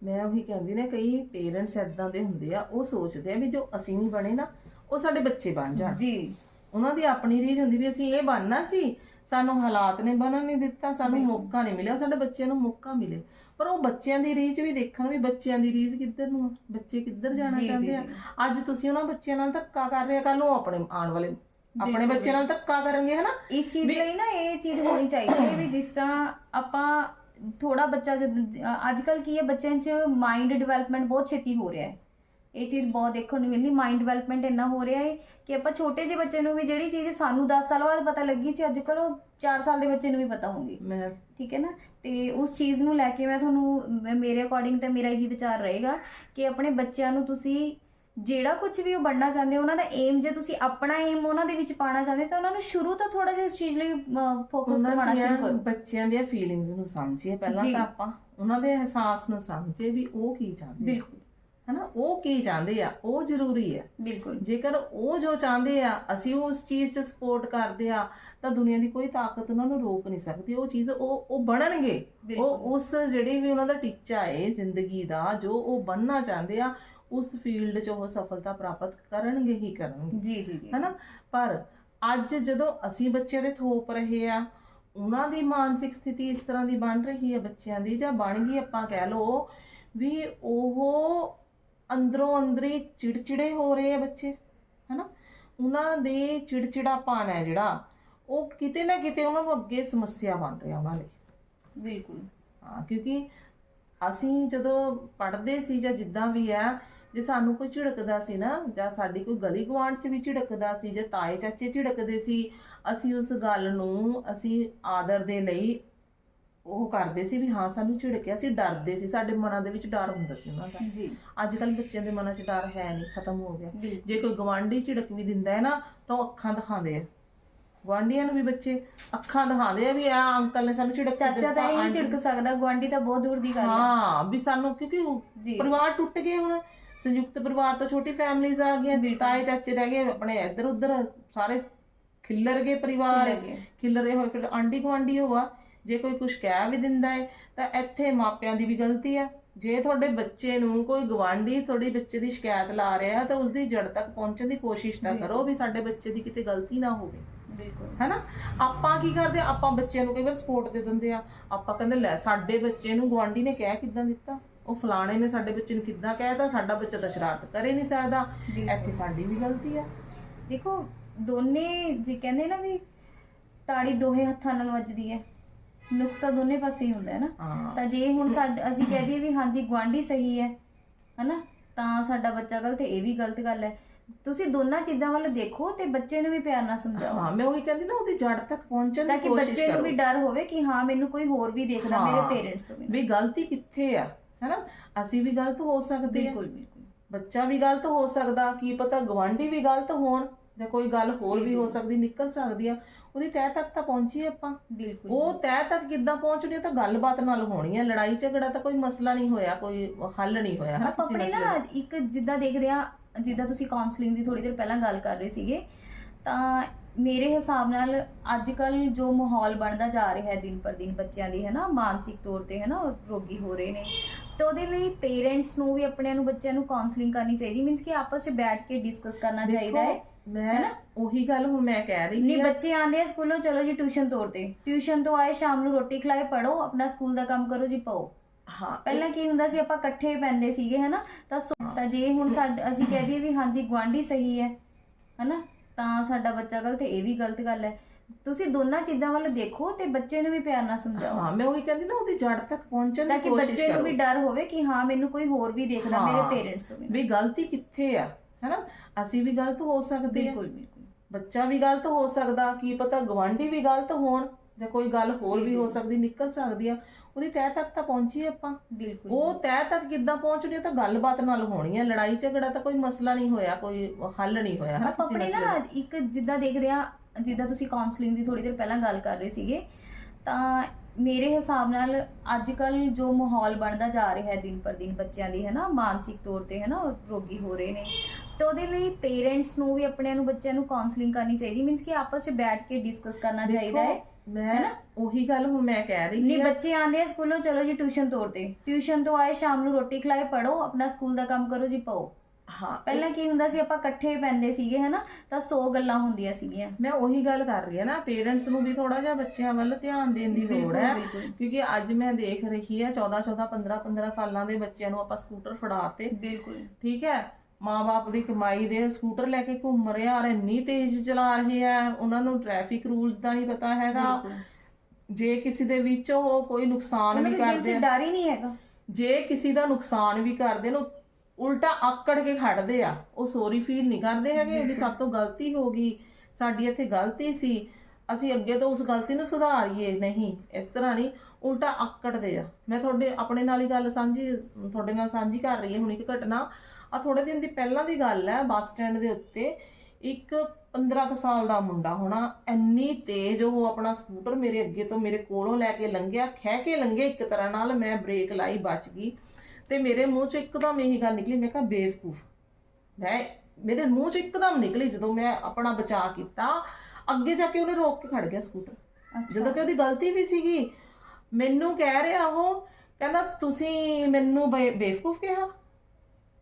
ਮੈਂ ਉਹੀ ਕਹਿੰਦੀ ਨੇ ਕਈ ਪੇਰੈਂਟਸ ਐਦਾਂ ਦੇ ਹੁੰਦੇ ਆ ਉਹ ਸੋਚਦੇ ਆ ਵੀ ਜੋ ਅਸੀਂ ਨਹੀਂ ਬਣੇ ਨਾ ਉਹ ਸਾਡੇ ਬੱਚੇ ਬਣ ਜਾਣ। ਜੀ। ਉਹਨਾਂ ਦੀ ਆਪਣੀ ਰੀਝ ਹੁੰਦੀ ਵੀ ਅਸੀਂ ਇਹ ਬਣਨਾ ਸੀ ਸਾਨੂੰ ਹਾਲਾਤ ਨੇ ਬਣਨ ਨਹੀਂ ਦਿੱਤਾ ਸਾਨੂੰ ਮੌਕਾ ਨਹੀਂ ਮਿਲਿਆ ਸਾਡੇ ਬੱਚਿਆਂ ਨੂੰ ਮੌਕਾ ਮਿਲੇ। ਪਰ ਉਹ ਬੱਚਿਆਂ ਦੀ ਰੀਝ ਵੀ ਦੇਖਣ ਵੀ ਬੱਚਿਆਂ ਦੀ ਰੀਝ ਕਿੱਧਰ ਨੂੰ ਆ ਬੱਚੇ ਕਿੱਧਰ ਜਾਣਾ ਚਾਹੁੰਦੇ ਆ। ਅੱਜ ਤੁਸੀਂ ਉਹਨਾਂ ਬੱਚਿਆਂ ਨਾਲ ਧੱਕਾ ਕਰ ਰਹੇ ਆ ਕੱਲ ਨੂੰ ਆਪਣੇ ਆਉਣ ਵਾਲੇ ਆਪਣੇ ਬੱਚਿਆਂ ਨਾਲ ਧੱਕਾ ਕਰਨਗੇ ਹਨਾ? ਇਸ ਚੀਜ਼ ਲਈ ਨਾ ਇਹ ਚੀਜ਼ ਹੋਣੀ ਚਾਹੀਦੀ ਹੈ ਵੀ ਜਿਸ ਤਰ੍ਹਾਂ ਆਪਾਂ ਥੋੜਾ ਬੱਚਾ ਜਦ ਅੱਜ ਕੱਲ ਕੀ ਹੈ ਬੱਚਿਆਂ 'ਚ ਮਾਈਂਡ ਡਿਵੈਲਪਮੈਂਟ ਬਹੁਤ ਛੇਤੀ ਹੋ ਰਿਹਾ ਹੈ। ਇਹ ਚੀਜ਼ ਬਹੁਤ ਦੇਖਣ ਨੂੰ ਮਿਲਦੀ ਮਾਈਂਡ ਡਿਵੈਲਪਮੈਂਟ ਇੰਨਾ ਹੋ ਰਿਹਾ ਹੈ ਕਿ ਆਪਾਂ ਛੋਟੇ ਜਿਹੇ ਬੱਚੇ ਨੂੰ ਵੀ ਜਿਹੜੀ ਚੀਜ਼ ਸਾਨੂੰ 10 ਸਾਲ ਬਾਅਦ ਪਤਾ ਲੱਗੀ ਸੀ ਅੱਜ ਕੱਲ ਉਹ 4 ਸਾਲ ਦੇ ਬੱਚੇ ਨੂੰ ਵੀ ਪਤਾ ਹੋਊਗੀ। ਠੀਕ ਹੈ ਨਾ? ਤੇ ਉਸ ਚੀਜ਼ ਨੂੰ ਲੈ ਕੇ ਮੈਂ ਤੁਹਾਨੂੰ ਮੇਰੇ ਅਕੋਰਡਿੰਗ ਤਾਂ ਮੇਰਾ ਇਹੀ ਵਿਚਾਰ ਰਹੇਗਾ ਕਿ ਆਪਣੇ ਬੱਚਿਆਂ ਨੂੰ ਤੁਸੀਂ ਜਿਹੜਾ ਕੁਝ ਵੀ ਉਹ ਬਣਨਾ ਚਾਹੁੰਦੇ ਉਹਨਾਂ ਦਾ ਏਮ ਜੇ ਤੁਸੀਂ ਆਪਣਾ ਏਮ ਉਹਨਾਂ ਦੇ ਵਿੱਚ ਪਾਣਾ ਚਾਹੁੰਦੇ ਤਾਂ ਉਹਨਾਂ ਨੂੰ ਸ਼ੁਰੂ ਤੋਂ ਥੋੜਾ ਜਿਹਾ ਇਸ ਚੀਜ਼ ਲਈ ਫੋਕਸ ਕਰਵਾਉਣਾ ਸ਼ੁਰੂ ਕਰੋ। ਬੱਚਿਆਂ ਦੀਆਂ ਫੀਲਿੰਗਸ ਨੂੰ ਸਮਝੀਏ ਪਹਿਲਾਂ। ਤਾਂ ਆਪਾਂ ਉਹਨਾਂ ਦੇ ਅਹਿਸਾਸ ਨੂੰ ਸਮਝੀਏ ਵੀ ਉਹ ਕੀ ਚਾਹੁੰਦੇ ਬਿਲਕੁਲ। ਹਨਾ? ਉਹ ਕੀ ਚਾਹੁੰਦੇ ਆ? ਉਹ ਜ਼ਰੂਰੀ ਹੈ ਬਿਲਕੁਲ। ਜੇਕਰ ਉਹ ਜੋ ਚਾਹੁੰਦੇ ਆ ਅਸੀਂ ਉਸ ਚੀਜ਼ 'ਚ ਸਪੋਰਟ ਕਰਦੇ ਆ ਤਾਂ ਦੁਨੀਆ ਦੀ ਕੋਈ ਤਾਕਤ ਉਹਨਾਂ ਨੂੰ ਰੋਕ ਨਹੀਂ ਸਕਦੀ। ਉਹ ਚੀਜ਼ ਉਹ ਉਹ ਬਣਨਗੇ। ਉਹ ਉਸ ਜਿਹੜੀ ਵੀ ਉਹਨਾਂ ਦਾ ਟੀਚਾ ਹੈ ਜ਼ਿੰਦਗੀ ਦਾ ਜੋ ਉਹ ਬਣਨਾ ਚਾਹੁੰਦੇ ਆ ਉਸ ਫੀਲਡ 'ਚ ਉਹ ਸਫਲਤਾ ਪ੍ਰਾਪਤ ਕਰਨਗੇ ਹੀ ਕਰਨਗੇ। ਜੀ ਜੀ ਜੀ। ਹਨਾ? ਪਰ ਅੱਜ ਜਦੋਂ ਅਸੀਂ ਬੱਚਿਆਂ ਦੇ ਥੋਪ ਰਹੇ ਆ ਉਹਨਾਂ ਦੀ ਮਾਨਸਿਕ ਸਥਿਤੀ ਇਸ ਤਰ੍ਹਾਂ ਦੀ ਬਣ ਰਹੀ ਹੈ ਬੱਚਿਆਂ ਦੀ ਜਾਂ ਬਣ ਗਈ ਆਪਾਂ ਕਹਿ ਲਓ ਵੀ ਉਹ ਅੰਦਰੋਂ ਅੰਦਰੀ ਚਿੜਚਿੜੇ ਹੋ ਰਹੇ ਆ ਬੱਚੇ ਹਨਾ? ਉਹਨਾਂ ਦੇ ਚਿੜਚਿੜਾਪਨ ਹੈ ਜਿਹੜਾ ਉਹ ਕਿਤੇ ਨਾ ਕਿਤੇ ਉਹਨਾਂ ਨੂੰ ਅੱਗੇ ਸਮੱਸਿਆ ਬਣ ਰਿਹਾ ਉਹਨਾਂ ਲਈ। ਬਿਲਕੁਲ। ਹਾਂ ਕਿਉਂਕਿ ਅਸੀਂ ਜਦੋਂ ਪੜ੍ਹਦੇ ਸੀ ਜਾਂ ਜਿੱਦਾਂ ਵੀ ਆ ਜੇ ਸਾਨੂੰ ਕੋਈ ਝਿੜਕਦਾ ਸੀ ਨਾ ਜਾਂ ਸਾਡੀ ਕੋਈ ਗਲੀ ਗੁਆਂਢ 'ਚ ਵੀ ਝਿੜਕਦਾ ਸੀ ਜਾਂ ਤਾਏ ਚਾਚੇ ਝਿੜਕਦੇ ਸੀ ਅਸੀਂ ਉਸ ਗੱਲ ਨੂੰ ਅਸੀਂ ਆਦਰ ਦੇ ਲਈ ਉਹ ਕਰਦੇ ਸੀ ਵੀ ਹਾਂ ਸਾਨੂੰ ਝਿੜਕਿਆ ਸੀ ਡਰਦੇ ਸੀ। ਸਾਡੇ ਮਨਾਂ ਦੇ ਵਿੱਚ ਡਰ ਹੁੰਦਾ ਸੀ ਉਹਨਾਂ ਦਾ। ਜੀ। ਅੱਜ ਕੱਲ ਬੱਚਿਆਂ ਦੇ ਮਨਾਂ 'ਚ ਡਰ ਹੈ ਨਹੀਂ ਖਤਮ ਹੋ ਗਿਆ। ਜੇ। ਕੋਈ ਗਵਾਂਢੀ ਝਿੜਕ ਵੀ ਦਿੰਦਾ ਹੈ ਨਾ ਤਾਂ ਉਹ ਅੱਖਾਂ ਦਿਖਾਉਂਦੇ ਆ। ਗਵਾਂਢੀਆਂ ਨੂੰ ਵੀ ਬੱਚੇ ਅੱਖਾਂ ਦਿਖਾਉਂਦੇ ਆ ਵੀ ਆ ਅੰਕਲ ਨੇ ਸਾਨੂੰ ਝਿੜਕ ਚਾਚਾ ਤਾਂ ਇਹ ਝਿੜਕ ਸਕਦਾ ਗੁਆਂਢੀ ਤਾਂ ਬਹੁਤ ਦੂਰ ਦੀ ਗੱਲ ਹੈ। ਹਾਂ ਵੀ ਸਾਨੂੰ ਕਿਉਂਕਿ ਪਰਿਵਾਰ ਟੁੱਟ ਗਏ ਹੁਣ। ਸੰਯੁਕਤ ਪਰਿਵਾਰ ਤੋਂ ਛੋਟੀ ਫੈਮਲੀਜ਼ ਆ ਗਈਆਂ। ਤਾਏ ਚਾਚੇ ਰਹਿ ਗਏ ਆਪਣੇ ਇੱਧਰ ਉੱਧਰ ਸਾਰੇ ਖਿੱਲਰ ਗਏ ਪਰਿਵਾਰ। ਖਿੱਲਰ ਹੋਏ ਫਿਰ ਆਂਢੀ ਗੁਆਂਢੀ ਹੋਆ। ਜੇ ਕੋਈ ਕੁਝ ਕਹਿ ਵੀ ਦਿੰਦਾ ਹੈ ਤਾਂ ਇੱਥੇ ਮਾਪਿਆਂ ਦੀ ਵੀ ਗਲਤੀ ਆ। ਜੇ ਤੁਹਾਡੇ ਬੱਚੇ ਨੂੰ ਕੋਈ ਗਵਾਂਢੀ ਤੁਹਾਡੇ ਬੱਚੇ ਦੀ ਸ਼ਿਕਾਇਤ ਲਾ ਰਿਹਾ ਤਾਂ ਉਸ ਦੀ ਜੜ ਤੱਕ ਪਹੁੰਚਣ ਦੀ ਕੋਸ਼ਿਸ਼ ਤਾਂ ਕਰੋ ਵੀ ਸਾਡੇ ਬੱਚੇ ਦੀ ਕਿਤੇ ਗਲਤੀ ਨਾ ਹੋਵੇ। ਬਿਲਕੁਲ। ਹੈਨਾ? ਆਪਾਂ ਕੀ ਕਰਦੇ? ਆਪਾਂ ਬੱਚਿਆਂ ਨੂੰ ਕਈ ਵਾਰ ਸਪੋਰਟ ਦੇ ਦਿੰਦੇ ਆ। ਆਪਾਂ ਕਹਿੰਦੇ ਲੈ ਸਾਡੇ ਬੱਚੇ ਨੂੰ ਗਵਾਂਢੀ ਨੇ ਕਹਿ ਕਿੱਦਾਂ ਦਿੱਤਾ? ਉਹ ਫਲਾਣੇ ਨੇ ਸਾਡੇ ਬੱਚੇ ਨੂੰ ਕਿੱਦਾਂ ਕਹਿਤਾ ਸਾਡਾ ਬੱਚਾ ਤਾਂ ਸ਼ਰਾਰਤ ਕਰੇ ਨਹੀਂ ਸਕਦਾ। ਇੱਥੇ ਸਾਡੀ ਵੀ ਗਲਤੀ ਆ। ਦੇਖੋ ਦੋਨੇ ਜੇ ਕਹਿੰਦੇ ਨਾ ਵੀ ਤਾੜੀ ਦੋਹੇ ਹੱਥਾਂ ਨਾਲ ਵੱਜਦੀ ਹੈ ਨੁਕਸ ਤਾਂ ਦੋਨੇ ਪਾਸੇ ਹੀ ਹੁੰਦਾ ਹੈ ਨਾ। ਤਾਂ ਜੇ ਹੁਣ ਸਾਡੇ ਅਸੀਂ ਕਹਿ ਦਈਏ ਵੀ ਹਾਂਜੀ ਗੁਆਂਢੀ ਸਹੀ ਹੈ ਹਨਾ? ਤਾਂ ਸਾਡਾ ਬੱਚਾ ਗਲਤ ਇਹ ਵੀ ਗਲਤ ਗੱਲ ਹੈ। ਤੁਸੀਂ ਦੋਨਾਂ ਚੀਜ਼ਾਂ ਵੱਲ ਦੇਖੋ ਤੇ ਬੱਚੇ ਨੂੰ ਵੀ ਪਿਆਰ ਨਾਲ ਸਮਝਾਓ। ਹਾਂ ਮੈਂ ਉਹੀ ਕਹਿੰਦੀ ਨਾ ਉਹਦੀ ਜੜ ਤੱਕ ਪਹੁੰਚਣ ਤਾਂ ਦੀ ਕਿ ਕੋਸ਼ਿਸ਼ ਬੱਚੇ ਨੂੰ ਕਰੋ। ਵੀ ਡਰ ਹੋਵੇ ਕਿ ਹਾਂ ਮੈਨੂੰ ਕੋਈ ਹੋਰ ਵੀ ਦੇਖਦਾ। ਮੇਰੇ ਪੇਰੈਂਟਸ ਤੋਂ ਵੀ ਵੀ ਗਲਤੀ ਕਿੱਥੇ ਆ? ਹੈਨਾ? ਅਸੀਂ ਵੀ ਗਲਤ ਹੋ ਸਕਦੇ ਆ। ਬਿਲਕੁਲ ਬਿਲਕੁਲ। ਬੱਚਾ ਵੀ ਗਲਤ ਹੋ ਸਕਦਾ ਕੀ ਪਤਾ ਗਵਾਂਢੀ ਵੀ ਗਲਤ ਹੋਣ ਜਾਂ ਕੋਈ ਗੱਲ ਹੋਰ ਵੀ। ਹੋ ਸਕਦੀ ਨਿਕਲ ਸਕਦੀ ਆ। ਉਹਦੀ ਤਹਿ ਤੱਕ ਤਾਂ ਪਹੁੰਚੀਏ ਆਪਾਂ। ਬਿਲਕੁਲ। ਉਹ ਤਹਿ ਤੱਕ ਕਿੱਦਾਂ ਪਹੁੰਚਣੀ ਉਹ ਤਾਂ ਗੱਲਬਾਤ ਨਾਲ ਹੋਣੀ ਹੈ ਲੜਾਈ ਝਗੜਾ ਤਾਂ ਕੋਈ ਮਸਲਾ ਨਹੀਂ ਹੋਇਆ ਕੋਈ ਹੱਲ ਨਹੀਂ ਹੋਇਆ ਹਨਾ ਆਪਣੇ ਨਾ। ਇੱਕ ਜਿੱਦਾਂ ਦੇਖਦੇ ਆ ਜਿੱਦਾਂ ਤੁਸੀਂ ਕਾਉਂਸਲਿੰਗ ਦੀ ਥੋੜੀ ਦੇਰ ਪਹਿਲਾਂ ਗੱਲ ਕਰ ਰਹੇ ਸੀਗੇ ਤਾਂ ਮੇਰੇ ਹਿਸਾਬ ਨਾਲ ਅੱਜ ਕੱਲ ਜੋ ਮਾਹੌਲ ਬਣਦਾ ਜਾ ਰਿਹਾ ਹੈ ਦਿਨ ਪਰ ਦਿਨ ਬੱਚਿਆਂ ਦੀ ਹੈ ਨਾ ਮਾਨਸਿਕ ਤੌਰ ਤੇ ਹੈ ਨਾ ਰੋਗੀ ਹੋ ਰਹੇ ਨੇ ਤਾਂ ਉਹਦੇ ਲਈ ਪੇਰੈਂਟਸ ਨੂੰ ਵੀ ਆਪਣਿਆਂ ਨੂੰ ਬੱਚਿਆਂ ਨੂੰ ਕਾਉਂਸਲਿੰਗ ਕਰਨੀ ਚਾਹੀਦੀ ਮੀਨਸ ਕਿ ਆਪਸ ਵਿੱਚ ਬੈਠ ਕੇ ਡਿਸਕਸ ਕਰਨਾ ਚਾਹੀਦਾ ਹੈ ਮੈਂ ਉਹੀ ਗੱਲ ਹੁਣ ਮੈਂ ਕਹਿ ਰਹੀ ਨਹੀਂ ਬੱਚੇ ਆਂਦੇ ਆ ਸਕੂਲੋਂ ਚਲੋ ਜੀ ਟਿਊਸ਼ਨ ਤੋਰਤੇ ਟਿਊਸ਼ਨ ਤੋਂ ਆਏ ਸ਼ਾਮ ਨੂੰ ਰੋਟੀ ਖਲਾਏ ਪੜੋ ਆਪਣਾ ਸਕੂਲ ਦਾ ਕੰਮ ਕਰੋ ਜੀ ਪਾਓ। ਹਾਂ ਪਹਿਲਾਂ ਕੀ ਹੁੰਦਾ ਸੀ ਆਪਾਂ ਇਕੱਠੇ ਪੈਂਦੇ ਸੀਗੇ ਹਨਾ ਤਾਂ ਤਾਂ ਜੇ ਹੁਣ ਸਾਡੇ ਅਸੀਂ ਕਹਿ ਦਈਏ ਵੀ ਹਾਂਜੀ ਗੁਆਂਢੀ ਸਹੀ ਹੈ ਹਨਾ? ਤਾਂ ਸਾਡਾ ਬੱਚਾ ਗਲਤ ਇਹ ਵੀ ਗਲਤ ਗੱਲ ਹੈ। ਤੁਸੀਂ ਦੋਨਾਂ ਚੀਜ਼ਾਂ ਵੱਲ ਦੇਖੋ ਤੇ ਬੱਚੇ ਨੂੰ ਵੀ ਪਿਆਰ ਨਾਲ ਸਮਝਾਓ। ਹਾਂ ਮੈਂ ਉਹੀ ਕਹਿੰਦੀ ਨਾ ਉਹਦੀ ਜੜ ਤੱਕ ਪਹੁੰਚਣ ਤਾਂ ਦੀ ਕਿ ਕੋਸ਼ਿਸ਼ ਬੱਚੇ ਨੂੰ ਕਰੋ। ਵੀ ਡਰ ਹੋਵੇ ਕਿ ਹਾਂ ਮੈਨੂੰ ਕੋਈ ਹੋਰ ਵੀ ਦੇਖਦਾ ਹਾਂ। ਮੇਰੇ ਪੇਰੈਂਟਸ ਤੋਂ ਵੀ ਵੀ ਗਲਤੀ ਕਿੱਥੇ ਆ ਹੈਨਾ? ਅਸੀਂ ਵੀ ਗਲਤ ਹੋ ਸਕਦੇ ਆ। ਬਿਲਕੁਲ ਬਿਲਕੁਲ। ਬੱਚਾ ਵੀ ਗਲਤ ਹੋ ਸਕਦਾ ਕੀ ਪਤਾ ਗਵਾਂਢੀ ਵੀ ਗਲਤ ਹੋਣ ਜਾਂ ਕੋਈ ਗੱਲ ਹੋਰ ਜੀ, ਵੀ ਜੀ। ਹੋ ਸਕਦੀ ਨਿਕਲ ਸਕਦੀ ਆ। ਉਹਦੀ ਤਹਿ ਤੱਕ ਤਾਂ ਪਹੁੰਚੀਏ ਆਪਾਂ। ਬਿਲਕੁਲ ਉਹ ਤਹਿ ਤੱਕ ਕਿੱਦਾਂ ਪਹੁੰਚਣੀ ਉਹ ਤਾਂ ਗੱਲਬਾਤ ਨਾਲ ਹੋਣੀ ਹੈ ਲੜਾਈ ਝਗੜਾ ਤਾਂ ਕੋਈ ਮਸਲਾ ਨਹੀਂ ਹੋਇਆ ਕੋਈ ਹੱਲ ਨਹੀਂ ਹੋਇਆ ਹਨਾ ਆਪਣੇ ਨਾ। ਇੱਕ ਜਿੱਦਾਂ ਦੇਖਦੇ ਆ ਜਿੱਦਾਂ ਤੁਸੀਂ ਕਾਉਂਸਲਿੰਗ ਦੀ ਥੋੜੀ ਦੇਰ ਪਹਿਲਾਂ ਗੱਲ ਕਰ ਰਹੇ ਸੀਗੇ ਤਾਂ ਮੇਰੇ ਹਿਸਾਬ ਨਾਲ ਅੱਜ ਕੱਲ ਜੋ ਮਾਹੌਲ ਬਣਦਾ ਜਾ ਰਿਹਾ ਹੈ ਦਿਨ ਪਰ ਦਿਨ ਬੱਚਿਆਂ ਦੀ ਹੈ ਨਾ ਮਾਨਸਿਕ ਤੌਰ ਤੇ ਹੈ ਨਾ ਰੋਗੀ ਹੋ ਰਹੇ ਨੇ। ਤਾਂ ਉਹਦੇ ਲਈ ਪੇਰੈਂਟਸ ਨੂੰ ਵੀ ਆਪਣਿਆਂ ਨੂੰ ਬੱਚਿਆਂ ਨੂੰ ਕਾਉਂਸਲਿੰਗ ਕਰਨੀ ਚਾਹੀਦੀ। ਮੀਨਸ ਕਿ ਆਪਸ ਵਿੱਚ ਬੈਠ ਕੇ ਡਿਸਕਸ ਕਰਨਾ ਚਾਹੀਦਾ ਹੈ। ਮੈਂ ਉਹੀ ਗੱਲ ਹੁਣ ਮੈਂ ਕਹਿ ਰਹੀ ਨਹੀਂ ਹਾਂ ਬੱਚੇ ਆਂਦੇ ਆ ਸਕੂਲੋਂ ਚਲੋ ਜੀ ਟਿਊਸ਼ਨ ਤੋਰਤੇ ਟਿਊਸ਼ਨ ਤੋਂ ਆਏ ਸ਼ਾਮ ਨੂੰ ਰੋਟੀ ਖਲਾਏ ਪੜੋ ਆਪਣਾ ਸਕੂਲ ਦਾ ਕੰਮ ਕਰੋ ਜੀ ਪਾਓ। ਹਾਂ ਪਹਿਲਾਂ ਕੀ ਹੁੰਦਾ ਸੀ ਆਪਾਂ ਇਕੱਠੇ ਪੈਂਦੇ ਸੀਗੇ ਹਨਾ? ਤਾਂ 100 ਗੱਲਾਂ ਹੁੰਦੀਆਂ ਸੀਗੀਆਂ। ਮੈਂ ਉਹੀ ਗੱਲ ਕਰ ਰਹੀ ਹਾਂ ਨਾ ਪੇਰੈਂਟਸ ਨੂੰ ਵੀ ਥੋੜਾ ਜਿਹਾ ਬੱਚਿਆਂ ਵੱਲ ਧਿਆਨ ਦੇਣ ਦੀ ਲੋੜ ਹੈ। ਬਿਲਕੁਲ ਕਿਉਂਕਿ ਅੱਜ ਮੈਂ ਦੇਖ ਰਹੀ ਹਾਂ 14 14 15 15 ਸਾਲਾਂ ਦੇ ਬੱਚਿਆਂ ਨੂੰ ਆਪਾਂ ਸਕੂਟਰ ਫੜਾਤੇ ਬਿਲਕੁਲ। ਠੀਕ ਹੈ? ਮਾਪੇ ਦੀ ਕਮਾਈ ਦੇ ਸਕੂਟਰ ਲੈ ਕੇ ਘੁੰਮ ਰਹੇ ਔਰ ਇੰਨੀ ਤੇਜ਼ ਚਲਾ ਰਹੇ ਆ ਉਹਨਾਂ ਨੂੰ ਟ੍ਰੈਫਿਕ ਰੂਲਸ ਦਾ ਨਹੀਂ ਪਤਾ ਹੈਗਾ। ਜੇ ਕਿਸੇ ਦੇ ਵਿੱਚ ਉਹ ਕੋਈ ਨੁਕਸਾਨ ਵੀ ਕਰਦੇ ਆ ਡਰ ਹੀ ਨਹੀਂ ਹੈਗਾ। ਜੇ ਕਿਸੇ ਦਾ ਨੁਕਸਾਨ ਵੀ ਕਰਦੇ ਨੇ ਉਲਟਾ ਆਕੜ ਕੇ ਖੜਦੇ ਆ। ਉਹ ਸੌਰੀ ਫੀਲ ਨਹੀਂ ਕਰਦੇ ਹੈਗੇ ਵੀ ਸਾਡੇ ਤੋਂ ਗਲਤੀ ਹੋ ਗਈ ਸਾਡੀ ਇੱਥੇ ਗਲਤੀ ਸੀ ਅਸੀਂ ਅੱਗੇ ਤੋਂ ਉਸ ਗਲਤੀ ਨੂੰ ਸੁਧਾਰੀਏ ਨਹੀਂ ਇਸ ਤਰ੍ਹਾਂ ਨਹੀਂ ਉਲਟਾ ਆਕੜਦੇ ਆ। ਮੈਂ ਤੁਹਾਡੇ ਆਪਣੇ ਨਾਲ ਹੀ ਗੱਲ ਸਾਂਝੀ ਤੁਹਾਡੇ ਨਾਲ ਸਾਂਝੀ ਕਰ ਰਹੀ ਹਾਂ ਹੁਣ ਇੱਕ ਘਟਨਾ ਆ ਥੋੜੇ ਦਿਨ ਦੀ ਪਹਿਲਾਂ ਦੀ ਗੱਲ ਹੈ ਬੱਸ ਸਟੈਂਡ ਦੇ ਉੱਤੇ ਇੱਕ 15 ਕੁ ਸਾਲ ਦਾ ਮੁੰਡਾ ਹੋਣਾ ਇੰਨੀ ਤੇਜ਼ ਉਹ ਆਪਣਾ ਸਕੂਟਰ ਮੇਰੇ ਅੱਗੇ ਤੋਂ ਮੇਰੇ ਕੋਲੋਂ ਲੈ ਕੇ ਲੰਘਿਆ ਖਹਿ ਕੇ ਲੰਘੇ ਇੱਕ ਤਰ੍ਹਾਂ ਨਾਲ ਮੈਂ ਬ੍ਰੇਕ ਲਾਈ ਬਚ ਗਈ ਤੇ ਮੇਰੇ ਮੂੰਹ ਚੋਂ ਇੱਕਦਮ ਇਹੀ ਗੱਲ ਨਿਕਲੀ ਮੈਂ ਕਿਹਾ ਬੇਵਕੂਫ। ਮੈਂ ਮੇਰੇ ਮੂੰਹ ਚੋਂ ਇੱਕਦਮ ਨਿਕਲੀ ਜਦੋਂ ਮੈਂ ਆਪਣਾ ਬਚਾਅ ਕੀਤਾ ਅੱਗੇ ਜਾ ਕੇ ਉਹਨੇ ਰੋਕ ਕੇ ਖੜ ਗਿਆ ਸਕੂਟਰ। ਜਦੋਂ ਕਿ ਉਹਦੀ ਗਲਤੀ ਵੀ ਸੀਗੀ ਮੈਨੂੰ ਕਹਿ ਰਿਹਾ ਉਹ ਕਹਿੰਦਾ ਤੁਸੀਂ ਮੈਨੂੰ ਬੇਵਕੂਫ ਕਿਹਾ?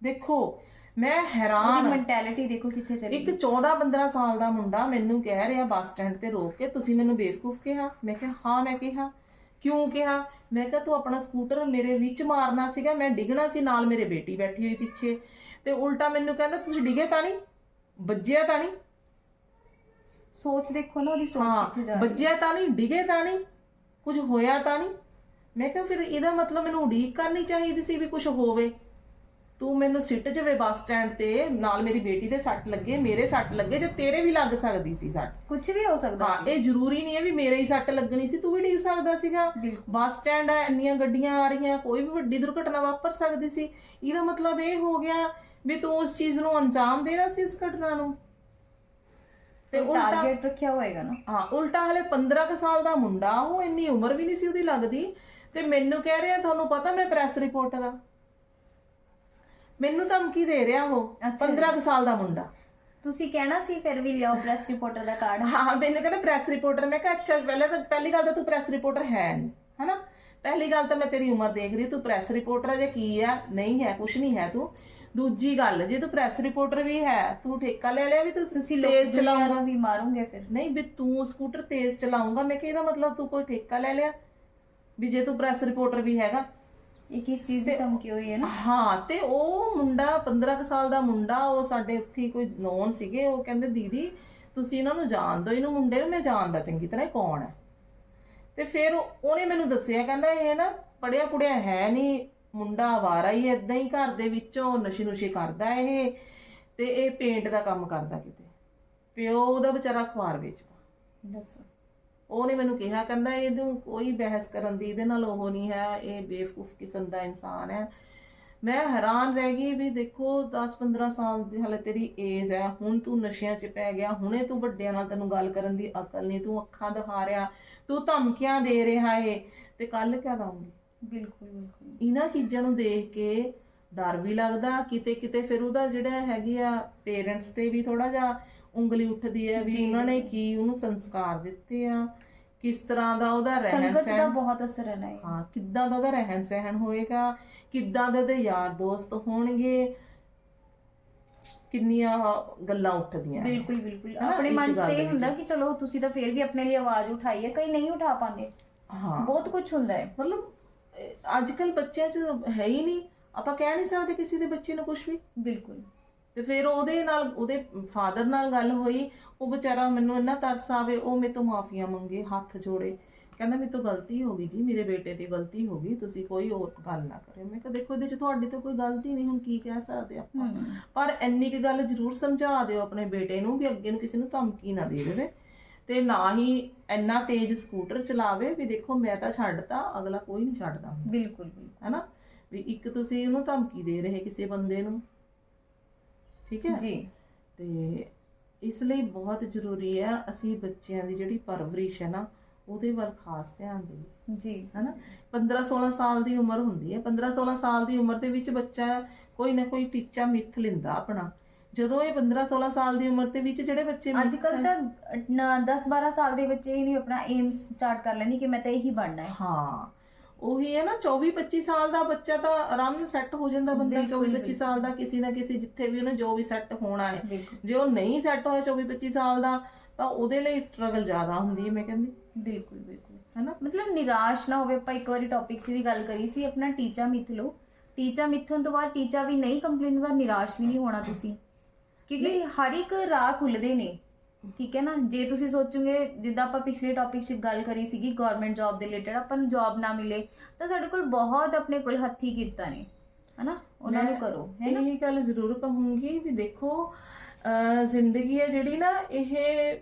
ਦੇਖੋ ਮੈਂ ਹੈਰਾਨ ਉਹਦੀ ਮੈਂਟੈਲਿਟੀ ਦੇਖੋ ਕਿੱਥੇ ਚਲੀ ਇੱਕ 14 15 ਸਾਲ ਦਾ ਮੁੰਡਾ ਮੈਨੂੰ ਕਹਿ ਰਿਹਾ ਬੱਸ ਸਟੈਂਡ ਤੇ ਰੋਕ ਕੇ ਤੁਸੀਂ ਮੈਨੂੰ ਬੇਵਕੂਫ ਕਿਹਾ? ਮੈਂ ਕਿਹਾ ਹਾਂ ਮੈਂ ਕਿਹਾ। ਕਿਉਂ ਕਿਹਾ? ਮੈਂ ਕਿਹਾ ਤੂੰ ਆਪਣਾ ਸਕੂਟਰ ਮੇਰੇ ਵਿੱਚ ਮਾਰਨਾ ਸੀਗਾ ਮੈਂ ਡਿੱਗਣਾ ਸੀ ਨਾਲ ਮੇਰੇ ਬੇਟੀ ਬੈਠੀ ਹੋਈ ਪਿੱਛੇ। ਤੇ ਉਲਟਾ ਮੈਨੂੰ ਕਹਿੰਦਾ ਤੁਸੀਂ ਡਿੱਗੇ ਤਾਂ ਨਹੀਂ? ਵੱਜਿਆ ਤਾਂ ਨਹੀਂ? ਸੋਚ ਦੇਖੋ ਨਾ ਉਹਦੀ ਸੋਚ ਕਿੱਥੇ ਜਾ ਰਹੀ ਹੈ। ਵੱਜਿਆ ਤਾਂ ਨਹੀਂ ਡਿੱਗੇ ਤਾਂ ਨਹੀਂ ਕੁਝ ਹੋਇਆ ਤਾਂ ਨਹੀਂ? ਮੈਂ ਕਿਹਾ ਫਿਰ ਇਹਦਾ ਮਤਲਬ ਮੈਨੂੰ ਉਡੀਕ ਕਰਨੀ ਚਾਹੀਦੀ ਸੀ ਵੀ ਕੁਝ ਹੋਵੇ। ਤੂੰ ਮੈਨੂੰ ਸਿੱਟ ਜਾਵੇ ਬੱਸ ਸਟੈਂਡ ਤੇ ਨਾਲ ਮੇਰੀ ਬੇਟੀ ਦੇ ਸੱਟ ਲੱਗੇ ਮੇਰੇ ਸੱਟ ਲੱਗੇ ਜੇ ਤੇਰੇ ਵੀ ਲੱਗ ਸਕਦੀ ਸੀ ਸੱਟ। ਕੁਝ ਵੀ ਹੋ ਸਕਦਾ ਹਾਂ ਇਹ ਜ਼ਰੂਰੀ ਨਹੀਂ ਹੈ ਵੀ ਮੇਰੇ ਹੀ ਸੱਟ ਲੱਗਣੀ ਸੀ ਤੂੰ ਵੀ ਡਿੱਗ ਸਕਦਾ ਸੀਗਾ। ਬਿਲਕੁਲ। ਬੱਸ ਸਟੈਂਡ ਹੈ ਇੰਨੀਆਂ ਗੱਡੀਆਂ ਆ ਰਹੀਆਂ ਕੋਈ ਵੀ ਵੱਡੀ ਦੁਰਘਟਨਾ ਵਾਪਰ ਸਕਦੀ ਸੀ। ਇਹਦਾ ਮਤਲਬ ਇਹ ਹੋ ਗਿਆ ਵੀ ਤੂੰ ਉਸ ਚੀਜ਼ ਨੂੰ ਅੰਜਾਮ ਦੇਣਾ ਸੀ ਉਸ ਘਟਨਾ ਨੂੰ। ਤੇ ਉਲਟਾ ਟਾਰਗੇਟ ਰੱਖਿਆ ਹੋਏਗਾ ਨਾ। ਹਾਂ ਉਲਟਾ ਹਲੇ 15 ਕੁ ਸਾਲ ਦਾ ਮੁੰਡਾ ਉਹ ਇੰਨੀ ਉਮਰ ਵੀ ਨਹੀਂ ਸੀ ਉਹਦੀ ਲੱਗਦੀ। ਤੇ ਮੈਨੂੰ ਕਹਿ ਰਿਹਾ ਤੁਹਾਨੂੰ ਪਤਾ ਮੈਂ ਪ੍ਰੈਸ ਰਿਪੋਰਟਰ ਆ। ਮੈਨੂੰ ਧਮਕੀ ਦੇ ਰਿਹਾ ਉਹ ਅੱਛਾ 15 ਕੁ ਸਾਲ ਦਾ ਮੁੰਡਾ। ਤੁਸੀਂ ਕਹਿਣਾ ਸੀ ਫਿਰ ਵੀ ਲਿਆਓ ਪ੍ਰੈਸ ਰਿਪੋਰਟਰ ਦਾ ਕਾਰਡ ਹਾਂ ਮੈਨੂੰ ਕਹਿੰਦਾ ਪ੍ਰੈਸ ਰਿਪੋਰਟਰ ਮੈਂ ਕਿਹਾ ਅੱਛਾ ਪਹਿਲੇ ਤਾਂ ਪਹਿਲੀ ਗੱਲ ਤਾਂ ਤੂੰ ਪ੍ਰੈਸ ਰਿਪੋਰਟਰ ਹੈ ਨਹੀਂ ਹਨਾ? ਪਹਿਲੀ ਗੱਲ ਤਾਂ ਮੈਂ ਤੇਰੀ ਉਮਰ ਦੇਖ ਰਹੀ ਤੂੰ ਪ੍ਰੈਸ ਰਿਪੋਰਟਰ ਜਾਂ ਕੀ ਆ ਨਹੀਂ ਹੈ ਕੁਝ ਨਹੀਂ ਹੈ ਤੂੰ। ਦੂਜੀ ਗੱਲ ਜੇ ਤੂੰ ਪ੍ਰੈਸ ਰਿਪੋਰਟਰ ਵੀ ਹੈ ਤੂੰ ਠੇਕਾ ਲੈ ਲਿਆ ਵੀ ਤੂੰ ਤੁਸੀਂ ਤੇਜ਼ ਲੋਕ ਚਲਾਉਂਗਾ। ਚਲਾਉਂਗਾ ਵੀ ਮਾਰੋਗੇ ਫਿਰ। ਨਹੀਂ ਵੀ ਤੂੰ ਸਕੂਟਰ ਤੇਜ਼ ਚਲਾਉਂਗਾ ਮੈਂ ਕਿਹਾ ਇਹਦਾ ਮਤਲਬ ਤੂੰ ਕੋਈ ਠੇਕਾ ਲੈ ਲਿਆ? ਵੀ ਜੇ ਤੂੰ ਪ੍ਰੈਸ ਰਿਪੋਰਟਰ ਵੀ ਹੈਗਾ ਇਹ ਕਿਸ ਚੀਜ਼ ਦੀ ਧਮਕੀ ਹੋਈ ਹੈ ਨਾ? ਹਾਂ ਤੇ ਉਹ ਮੁੰਡਾ 15 ਕੁ ਸਾਲ ਦਾ ਮੁੰਡਾ ਉਹ ਸਾਡੇ ਉੱਥੇ ਕੋਈ ਨੋਨ ਸੀਗੇ ਉਹ ਕਹਿੰਦੇ ਦੀਦੀ ਤੁਸੀਂ ਇਹਨਾਂ ਨੂੰ ਜਾਣਦੇ ਹੋ ਇਹਨੂੰ ਮੁੰਡੇ ਨੂੰ ਮੈਂ ਜਾਣਦਾ ਚੰਗੀ ਤਰ੍ਹਾਂ ਇਹ ਕੌਣ ਹੈ? ਤੇ ਫਿਰ ਉਹ- ਉਹਨੇ ਮੈਨੂੰ ਦੱਸਿਆ ਕਹਿੰਦਾ ਇਹ ਨਾ ਪੜਿਆ ਪੁੜਿਆ ਹੈ ਨਹੀਂ ਮੁੰਡਾ ਆਵਾਰਾ ਹੀ ਇਦਾਂ ਹੀ ਘਰ ਦੇ ਵਿੱਚੋਂ ਨਸ਼ੇ ਨੁਸ਼ੇ ਕਰਦਾ ਇਹ ਤੇ ਇਹ ਪੇਂਟ ਦਾ ਕੰਮ ਕਰਦਾ ਕਿਤੇ। ਪਿਓ ਉਹਦਾ ਵਿਚਾਰਾ ਅਖਬਾਰ ਵੇਚਦਾ। ਦੱਸੋ। ਉਹਨੇ ਮੈਨੂੰ ਕਿਹਾ ਕਹਿੰਦਾ ਇਹਨੂੰ ਕੋਈ ਬਹਿਸ ਕਰਨ ਦੀ ਇਹਦੇ ਨਾਲ ਉਹ ਨਹੀਂ ਹੈ ਇਹ ਬੇਵਕੂਫ ਕਿਸਮ ਦਾ ਇਨਸਾਨ ਹੈ। ਮੈਂ ਹੈਰਾਨ ਰਹਿ ਗਈ ਵੀ ਦੇਖੋ 10-15 ਸਾਲ ਦੀ ਹਲੇ ਤੇਰੀ ਏਜ ਹੈ ਹੁਣ ਤੂੰ ਨਸ਼ਿਆਂ 'ਚ ਪੈ ਗਿਆ ਹੁਣੇ ਤੂੰ ਵੱਡਿਆਂ ਨਾਲ ਤੈਨੂੰ ਗੱਲ ਕਰਨ ਦੀ ਅਕਲ ਨਹੀਂ ਤੂੰ ਅੱਖਾਂ ਦਿਖਾ ਰਿਹਾ ਤੂੰ ਧਮਕੀਆਂ ਦੇ ਰਿਹਾ ਏ ਤੇ ਕੱਲ ਕਿਆ ਦਊਂਗੀ? ਬਿਲਕੁਲ ਬਿਲਕੁਲ। ਇਹਨਾਂ ਚੀਜ਼ਾਂ ਨੂੰ ਦੇਖ ਕੇ ਡਰ ਵੀ ਲੱਗਦਾ ਕਿਤੇ ਕਿਤੇ ਫਿਰ ਉਹਦਾ ਜਿਹੜਾ ਹੈਗੀ ਆ ਪੇਰੈਂਟਸ ਤੇ ਵੀ ਥੋੜਾ ਜਿਹਾ ਉਂਗਲੀ ਉੱਠਦੀ ਹੈ ਵੀ ਉਹਨਾਂ ਨੇ। ਕੀ ਉਹਨੂੰ ਸੰਸਕਾਰ ਦਿੱਤੇ ਆ ਕਿਸ ਤਰ੍ਹਾਂ ਦਾ ਉਹਦਾ ਰਹਿਣ ਸੰਗਤ ਦਾ ਸਹਿਣ ਬਹੁਤ ਅਸਰ ਹੈ ਨਾ। ਹਾਂ ਕਿੱਦਾਂ ਦਾ ਉਹਦਾ ਰਹਿਣ ਸਹਿਣ ਹੋਏਗਾ ਕਿੱਦਾਂ ਦੇ ਉਹਦੇ ਯਾਰ ਦੋਸਤ ਹੋਣਗੇ ਕਿੰਨੀਆਂ ਗੱਲਾਂ ਉੱਠਦੀਆਂ ਨੇ। ਬਿਲਕੁਲ ਬਿਲਕੁਲ ਹਨਾ, ਆਪਣੇ ਇੱਕ ਮਨ 'ਚ ਗੱਲ ਤੇ ਦੇ ਇਹ ਹੁੰਦਾ। ਕਿ ਚਲੋ ਤੁਸੀਂ ਤਾਂ ਫਿਰ ਵੀ ਆਪਣੇ ਲਈ ਆਵਾਜ਼ ਉਠਾਈ ਹੈ ਕਈ ਨਹੀਂ ਉਠਾ ਪਾਉਂਦੇ ਹਾਂ ਬਹੁਤ ਕੁਝ ਹੁੰਦਾ ਹੈ ਮਤਲਬ ਅੱਜ ਕੱਲ ਬੱਚਿਆਂ 'ਚ ਹੈ ਹੀ ਨਹੀਂ ਆਪਾਂ ਕਹਿ ਨਹੀਂ ਸਕਦੇ ਕਿਸੇ ਦੇ ਬੱਚੇ ਨੂੰ ਕੁਝ ਵੀ ਬਿਲਕੁਲ ਤੇ ਫਿਰ ਉਹਦੇ ਨਾਲ ਉਹਦੇ ਫਾਦਰ ਨਾਲ ਗੱਲ ਹੋਈ ਉਹ ਵਿਚਾਰਾ ਮੈਨੂੰ ਇੰਨਾ ਤਰਸ ਆਵੇ ਉਹ ਮੇਰੇ ਤੋਂ ਮਾਫੀਆਂ ਮੰਗੇ ਹੱਥ ਜੋੜੇ। ਕਹਿੰਦਾ ਮੇਰੇ ਤੋਂ ਗਲਤੀ ਹੋ ਗਈ ਜੀ ਮੇਰੇ ਬੇਟੇ ਦੀ ਗਲਤੀ ਹੋ ਗਈ ਤੁਸੀਂ ਕੋਈ ਹੋਰ ਗੱਲ ਨਾ ਕਰਿਓ। ਮੈਂ ਕਿਹਾ ਦੇਖੋ ਇਹਦੇ 'ਚ ਤੁਹਾਡੀ ਤਾਂ ਕੋਈ ਗਲਤੀ ਨਹੀਂ ਹੁਣ ਕੀ ਕਹਿ ਸਕਦੇ ਆਪਾਂ? ਪਰ ਇੰਨੀ ਕੁ ਗੱਲ ਜ਼ਰੂਰ ਸਮਝਾ ਦਿਓ ਆਪਣੇ ਬੇਟੇ ਨੂੰ ਵੀ ਅੱਗੇ ਨੂੰ ਕਿਸੇ ਨੂੰ ਧਮਕੀ ਨਾ ਦੇ ਦੇਵੇ ਤੇ ਨਾ ਹੀ ਇੰਨਾ ਤੇਜ਼ ਸਕੂਟਰ ਚਲਾਵੇ ਵੀ ਦੇਖੋ ਮੈਂ ਤਾਂ ਛੱਡਤਾ ਅਗਲਾ ਕੋਈ ਨਹੀਂ ਛੱਡਦਾ ਬਿਲਕੁਲ ਬਿਲਕੁਲ। ਹੈਨਾ? ਵੀ ਇੱਕ ਤੁਸੀਂ ਉਹਨੂੰ ਧਮਕੀ ਦੇ ਰਹੇ ਕਿਸੇ ਬੰਦੇ ਨੂੰ। ਠੀਕ ਹੈ? ਜੀ। ਤੇ ਇਸ ਲਈ ਬਹੁਤ ਜ਼ਰੂਰੀ ਹੈ ਅਸੀਂ ਬੱਚਿਆਂ ਦੀ ਜਿਹੜੀ ਪਰਵਰਿਸ਼ ਹੈ ਨਾ ਉਹਦੇ ਵੱਲ ਖਾਸ ਧਿਆਨ ਦੇਈਏ। ਜੀ। ਹਨਾ? 15 16 ਸਾਲ ਦੀ ਉਮਰ ਹੁੰਦੀ ਹੈ। 15 16 ਸਾਲ ਦੀ ਉਮਰ ਦੇ ਵਿੱਚ ਬੱਚਾ ਕੋਈ ਨਾ ਕੋਈ ਟੀਚਾ ਮਿੱਥ ਲੈਂਦਾ ਆਪਣਾ। ਜਦੋਂ ਇਹ 15 16 ਸਾਲ ਦੀ ਉਮਰ ਦੇ ਵਿੱਚ ਜਿਹੜੇ ਬੱਚੇ ਅੱਜ ਕੱਲ ਤਾਂ 10 12 ਸਾਲ ਦੇ ਬੱਚੇ ਹੀ ਨਹੀਂ ਆਪਣਾ ਏਮ ਸਟਾਰਟ ਕਰ ਲੈਂਦੇ ਕਿ ਮੈਂ ਤਾਂ ਇਹੀ ਬਣਨਾ ਹੈ। ਹਾਂ। ਉਹੀ ਹੈ ਨਾ 24 25 ਸਾਲ ਦਾ ਬੱਚਾ ਤਾਂ ਆਰਾਮ ਨਾਲ ਸੈੱਟ ਹੋ ਜਾਂਦਾ ਬੰਦਾ ਬਿਲਕੁਲ, 24 25 ਸਾਲ ਦਾ ਕਿਸੇ ਨਾ ਕਿਸੇ ਜਿੱਥੇ ਵੀ ਉਹਨੇ ਜੋ ਵੀ ਸੈੱਟ ਹੋਣਾ ਹੈ। ਜੇ ਉਹ ਨਹੀਂ ਸੈੱਟ ਹੋਇਆ 24 25 ਸਾਲ ਦਾ ਤਾਂ ਉਹਦੇ ਲਈ ਸਟਰਗਲ ਜ਼ਿਆਦਾ ਹੁੰਦੀ ਹੈ ਮੈਂ ਕਹਿੰਦੀ। ਬਿਲਕੁਲ ਬਿਲਕੁਲ। ਹੈਨਾ ਮਤਲਬ ਨਿਰਾਸ਼ ਨਾ ਹੋਵੇ ਆਪਾਂ ਇੱਕ ਵਾਰੀ ਟੌਪਿਕ 'ਚ ਵੀ ਗੱਲ ਕਰੀ ਸੀ ਆਪਣਾ ਟੀਚਾ ਮਿੱਥ ਲਓ। ਟੀਚਾ ਮਿੱਥਣ ਤੋਂ ਬਾਅਦ ਟੀਚਾ ਵੀ ਨਹੀਂ ਕੰਪਲੀਟ ਹੁੰਦਾ ਨਿਰਾਸ਼ ਵੀ ਨਹੀਂ ਹੋਣਾ ਤੁਸੀਂ। ਕਿਉਂਕਿ ਹਰ ਇੱਕ ਰਾਹ ਖੁੱਲਦੇ ਨੇ। ਠੀਕ ਹੈ ਨਾ? ਜੇ ਤੁਸੀਂ ਸੋਚੋਗੇ ਜਿੱਦਾਂ ਆਪਾਂ ਪਿਛਲੇ ਟੌਪਿਕ 'ਚ ਗੱਲ ਕਰੀ ਸੀਗੀ ਗਵਰਨਮੈਂਟ ਜੌਬ ਦੇ ਰਿਲੇਟਡ ਆਪਾਂ ਨੂੰ ਜੌਬ ਨਾ ਮਿਲੇ ਤਾਂ ਸਾਡੇ ਕੋਲ ਬਹੁਤ ਆਪਣੇ ਕੋਲ ਹੱਥੀ ਕਿਰਤਾਂ ਨੇ। ਹਨਾ? ਉਹਨਾਂ ਨੂੰ ਕਰੋ ਹੈ ਨਾ? ਇਹ ਗੱਲ ਜ਼ਰੂਰ ਕਹੂੰਗੀ ਵੀ ਦੇਖੋ ਜ਼ਿੰਦਗੀ ਹੈ ਜਿਹੜੀ ਨਾ ਇਹ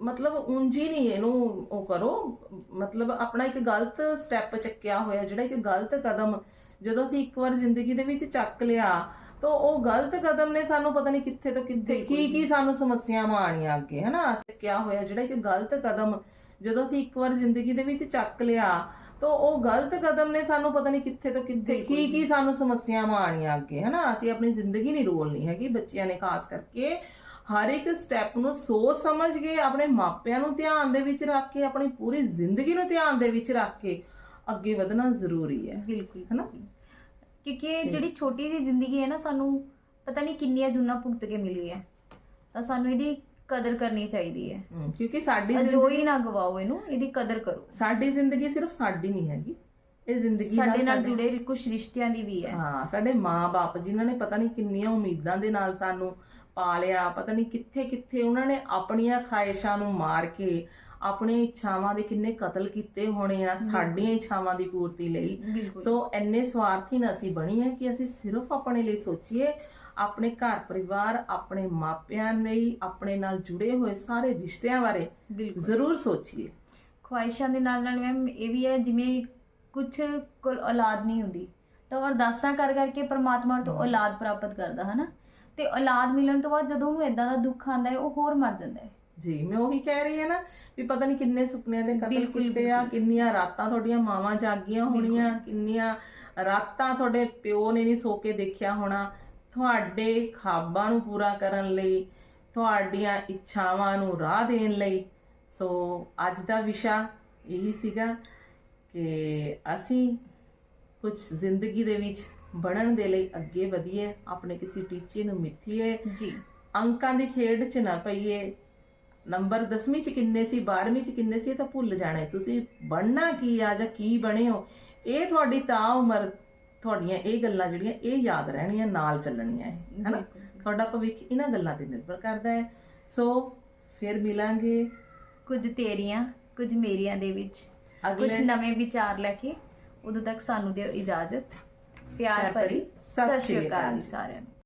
ਮਤਲਬ ਉਂਝ ਨਹੀਂ ਇਹਨੂੰ ਉਹ ਕਰੋ। ਮਤਲਬ ਆਪਣਾ ਇੱਕ ਗਲਤ ਸਟੈਪ ਚੱਕਿਆ ਹੋਇਆ ਜਿਹੜਾ ਇੱਕ ਗਲਤ ਕਦਮ ਜਦੋਂ ਅਸੀਂ ਇੱਕ ਵਾਰ ਜ਼ਿੰਦਗੀ ਦੇ ਵਿੱਚ ਚੱਕ ਲਿਆ ਤਾਂ ਉਹ ਗਲਤ ਕਦਮ ਨੇ ਸਾਨੂੰ ਪਤਾ ਨਹੀਂ ਕਿੱਥੇ ਤੋਂ ਕਿੱਥੇ ਕੀ ਕੀ। ਸਾਨੂੰ ਸਮੱਸਿਆਵਾਂ ਆਣੀਆਂ ਅੱਗੇ ਹਨਾ ਅਸੀਂ ਕਿਆ ਹੋਇਆ ਜਿਹੜਾ ਇੱਕ ਗਲਤ ਕਦਮ ਜਦੋਂ ਅਸੀਂ ਇੱਕ ਵਾਰ ਜ਼ਿੰਦਗੀ ਦੇ ਵਿੱਚ ਚੱਕ ਲਿਆ ਤਾਂ ਉਹ ਗਲਤ ਕਦਮ ਨੇ ਸਾਨੂੰ ਪਤਾ ਨਹੀਂ ਕਿੱਥੇ ਤੋਂ ਕਿੱਥੇ ਕੀ। ਕੀ ਸਾਨੂੰ ਸਮੱਸਿਆਵਾਂ ਆਣੀਆਂ ਅੱਗੇ ਹਨਾ ਅਸੀਂ ਆਪਣੀ ਜ਼ਿੰਦਗੀ ਨਹੀਂ ਰੋਲਣੀ ਹੈਗੀ ਬੱਚਿਆਂ ਨੇ ਖਾਸ ਕਰਕੇ ਹਰ ਇੱਕ ਸਟੈਪ ਨੂੰ ਸੋਚ ਸਮਝ ਕੇ ਆਪਣੇ ਮਾਪਿਆਂ ਨੂੰ ਧਿਆਨ ਦੇ ਵਿੱਚ ਰੱਖ ਕੇ ਆਪਣੀ ਪੂਰੀ ਜ਼ਿੰਦਗੀ ਨੂੰ ਧਿਆਨ ਦੇ ਵਿੱਚ ਰੱਖ ਕੇ ਅੱਗੇ ਵਧਣਾ ਜ਼ਰੂਰੀ ਹੈ ਬਿਲਕੁਲ ਹਨਾ? ਕਿਉਂਕਿ ਇਹ ਜਿਹੜੀ ਛੋਟੀ ਜੀ ਜ਼ਿੰਦਗੀ ਹੈ ਨਾ ਸਾਨੂੰ ਪਤਾ ਨਹੀਂ ਕਿੰਨੀਆਂ ਜੂਨਾਂ ਭੁਗਤ ਕੇ ਮਿਲੀ ਹੈ। ਤਾਂ ਸਾਨੂੰ ਇਹਦੀ ਕਦਰ ਕਰਨੀ ਚਾਹੀਦੀ ਹੈ। ਕਿਉਂਕਿ ਸਾਡੀ ਅਜੋਈ ਨਾ ਗਵਾਓ ਇਹਨੂੰ ਇਹਦੀ ਕਦਰ ਕਰੋ। ਸਾਡੀ ਜ਼ਿੰਦਗੀ ਸਿਰਫ ਸਾਡੀ ਨਹੀਂ ਹੈਗੀ ਇਹ ਜ਼ਿੰਦਗੀ ਸਾਡੇ ਨਾਲ ਸਾਡੇ- ਜੁੜੇ ਕੁਝ ਰਿਸ਼ਤਿਆਂ ਦੀ ਵੀ ਹੈ। ਹਾਂ ਸਾਡੇ ਮਾਪੇ ਜਿਨ੍ਹਾਂ ਨੇ ਪਤਾ ਨਹੀਂ ਕਿੰਨੀਆਂ ਉਮੀਦਾਂ ਦੇ ਨਾਲ ਸਾਨੂੰ ਪਾਲਿਆ ਪਤਾ ਨਹੀਂ ਕਿੱਥੇ ਕਿੱਥੇ ਉਹਨਾਂ ਨੇ ਆਪਣੀਆਂ ਖਾਹਿਸ਼ਾਂ ਨੂੰ ਮਾਰ ਕੇ ਆਪਣੀਆਂ ਇੱਛਾਵਾਂ ਦੇ ਕਿੰਨੇ ਕਤਲ ਕੀਤੇ ਹੋਣੇ ਆ ਸਾਡੀਆਂ ਇੱਛਾਵਾਂ ਦੀ ਪੂਰਤੀ ਲਈ। ਸੋ ਐਨੇ ਸਵਾਰਥੀ ਨਾ ਅਸੀਂ ਬਣੀਏ ਕਿ ਅਸੀਂ ਸਿਰਫ ਆਪਣੇ ਲਈ ਸੋਚੀਏ ਆਪਣੇ ਘਰ ਪਰਿਵਾਰ ਆਪਣੇ ਮਾਪਿਆਂ ਲਈ ਆਪਣੇ ਨਾਲ ਜੁੜੇ ਹੋਏ ਸਾਰੇ ਰਿਸ਼ਤਿਆਂ ਬਾਰੇ ਜ਼ਰੂਰ ਸੋਚੀਏ। ਖੁਆਇਸ਼ਾਂ ਦੇ ਨਾਲ ਨਾਲ ਮੈਮ ਇਹ ਵੀ ਹੈ ਜਿਵੇਂ ਕੁਝ ਕੋਲ ਔਲਾਦ ਨਹੀਂ ਹੁੰਦੀ ਤਾਂ ਉਹ ਅਰਦਾਸਾਂ ਕਰ ਕਰਕੇ ਪ੍ਰਮਾਤਮਾ ਤੋਂ ਔਲਾਦ ਪ੍ਰਾਪਤ ਕਰਦਾ ਹਨਾ? ਤੇ ਔਲਾਦ ਮਿਲਣ ਤੋਂ ਬਾਅਦ ਜਦੋਂ ਉਹਨੂੰ ਇਦਾਂ ਦਾ ਦੁੱਖ ਆਉਂਦਾ ਹੈ ਉਹ ਹੋਰ ਮਰ ਜਾਂਦਾ ਹੈ। ਜੀ ਮੈਂ ਉਹੀ ਕਹਿ ਰਹੀ ਹਾਂ ਨਾ ਵੀ ਪਤਾ ਨਹੀਂ ਕਿੰਨੇ ਸੁਪਨਿਆਂ ਦੇ ਕਤਲ ਬਿਲਕੁਲ, ਕੀਤੇ ਆ। ਕਿੰਨੀਆਂ ਰਾਤਾਂ ਤੁਹਾਡੀਆਂ ਮਾਵਾਂ ਜਾਗੀਆਂ ਹੋਣੀਆਂ ਕਿੰਨੀਆਂ ਰਾਤਾਂ ਤੁਹਾਡੇ ਪਿਓ ਨੇ ਨਹੀਂ ਸੋ ਕੇ ਦੇਖਿਆ ਹੋਣਾ। ਤੁਹਾਡੇ ਖਾਬਾਂ ਨੂੰ ਪੂਰਾ ਕਰਨ ਲਈ ਤੁਹਾਡੀਆਂ ਇੱਛਾਵਾਂ ਨੂੰ ਰਾਹ ਦੇਣ ਲਈ। ਸੋ ਅੱਜ ਦਾ ਵਿਸ਼ਾ ਇਹੀ ਸੀਗਾ ਕਿ ਅਸੀਂ ਕੁਝ ਜ਼ਿੰਦਗੀ ਦੇ ਵਿੱਚ ਬਣਨ ਦੇ ਲਈ ਅੱਗੇ ਵਧੀਏ ਆਪਣੇ ਕਿਸੇ ਟੀਚੇ ਨੂੰ ਮਿੱਥੀਏ। ਜੀ। ਅੰਕਾਂ ਦੀ ਖੇਡ 'ਚ ਨਾ ਪਈਏ ਨੰਬਰ 10ਵੀਂ 'ਚ ਕਿੰਨੇ ਸੀ 12ਵੀਂ 'ਚ ਕਿੰਨੇ ਸੀ ਇਹ ਤਾਂ ਭੁੱਲ ਜਾਣਾ। ਤੁਸੀਂ ਬਣਨਾ ਕੀ ਆ ਜਾਂ ਕੀ ਬਣੇ ਹੋ? ਇਹ ਤੁਹਾਡੀ ਤਾਂ ਉਮਰ ਤੁਹਾਡੀਆਂ ਇਹ ਗੱਲਾਂ ਜਿਹੜੀਆਂ ਇਹ ਯਾਦ ਰਹਿਣੀਆਂ ਨਾਲ ਚੱਲਣੀਆਂ ਹੈ ਹਨਾ। ਤੁਹਾਡਾ ਭਵਿੱਖ ਇਹਨਾਂ ਗੱਲਾਂ ਤੇ ਨਿਰਭਰ ਕਰਦਾ ਹੈ। ਸੋ ਫਿਰ ਮਿਲਾਂਗੇ। ਕੁਝ ਤੇਰੀਆਂ ਕੁਝ ਮੇਰੀਆਂ ਦੇ ਵਿੱਚ ਕੁਝ ਨਵੇਂ ਵਿਚਾਰ ਲੈ ਕੇ ਉਦੋਂ ਤੱਕ ਸਾਨੂੰ ਦਿਓ ਇਜਾਜ਼ਤ। ਪਿਆਰ ਭਰੀ ਸਤਿ ਸ਼੍ਰੀ ਅਕਾਲ। ਸਾਰਿਆਂ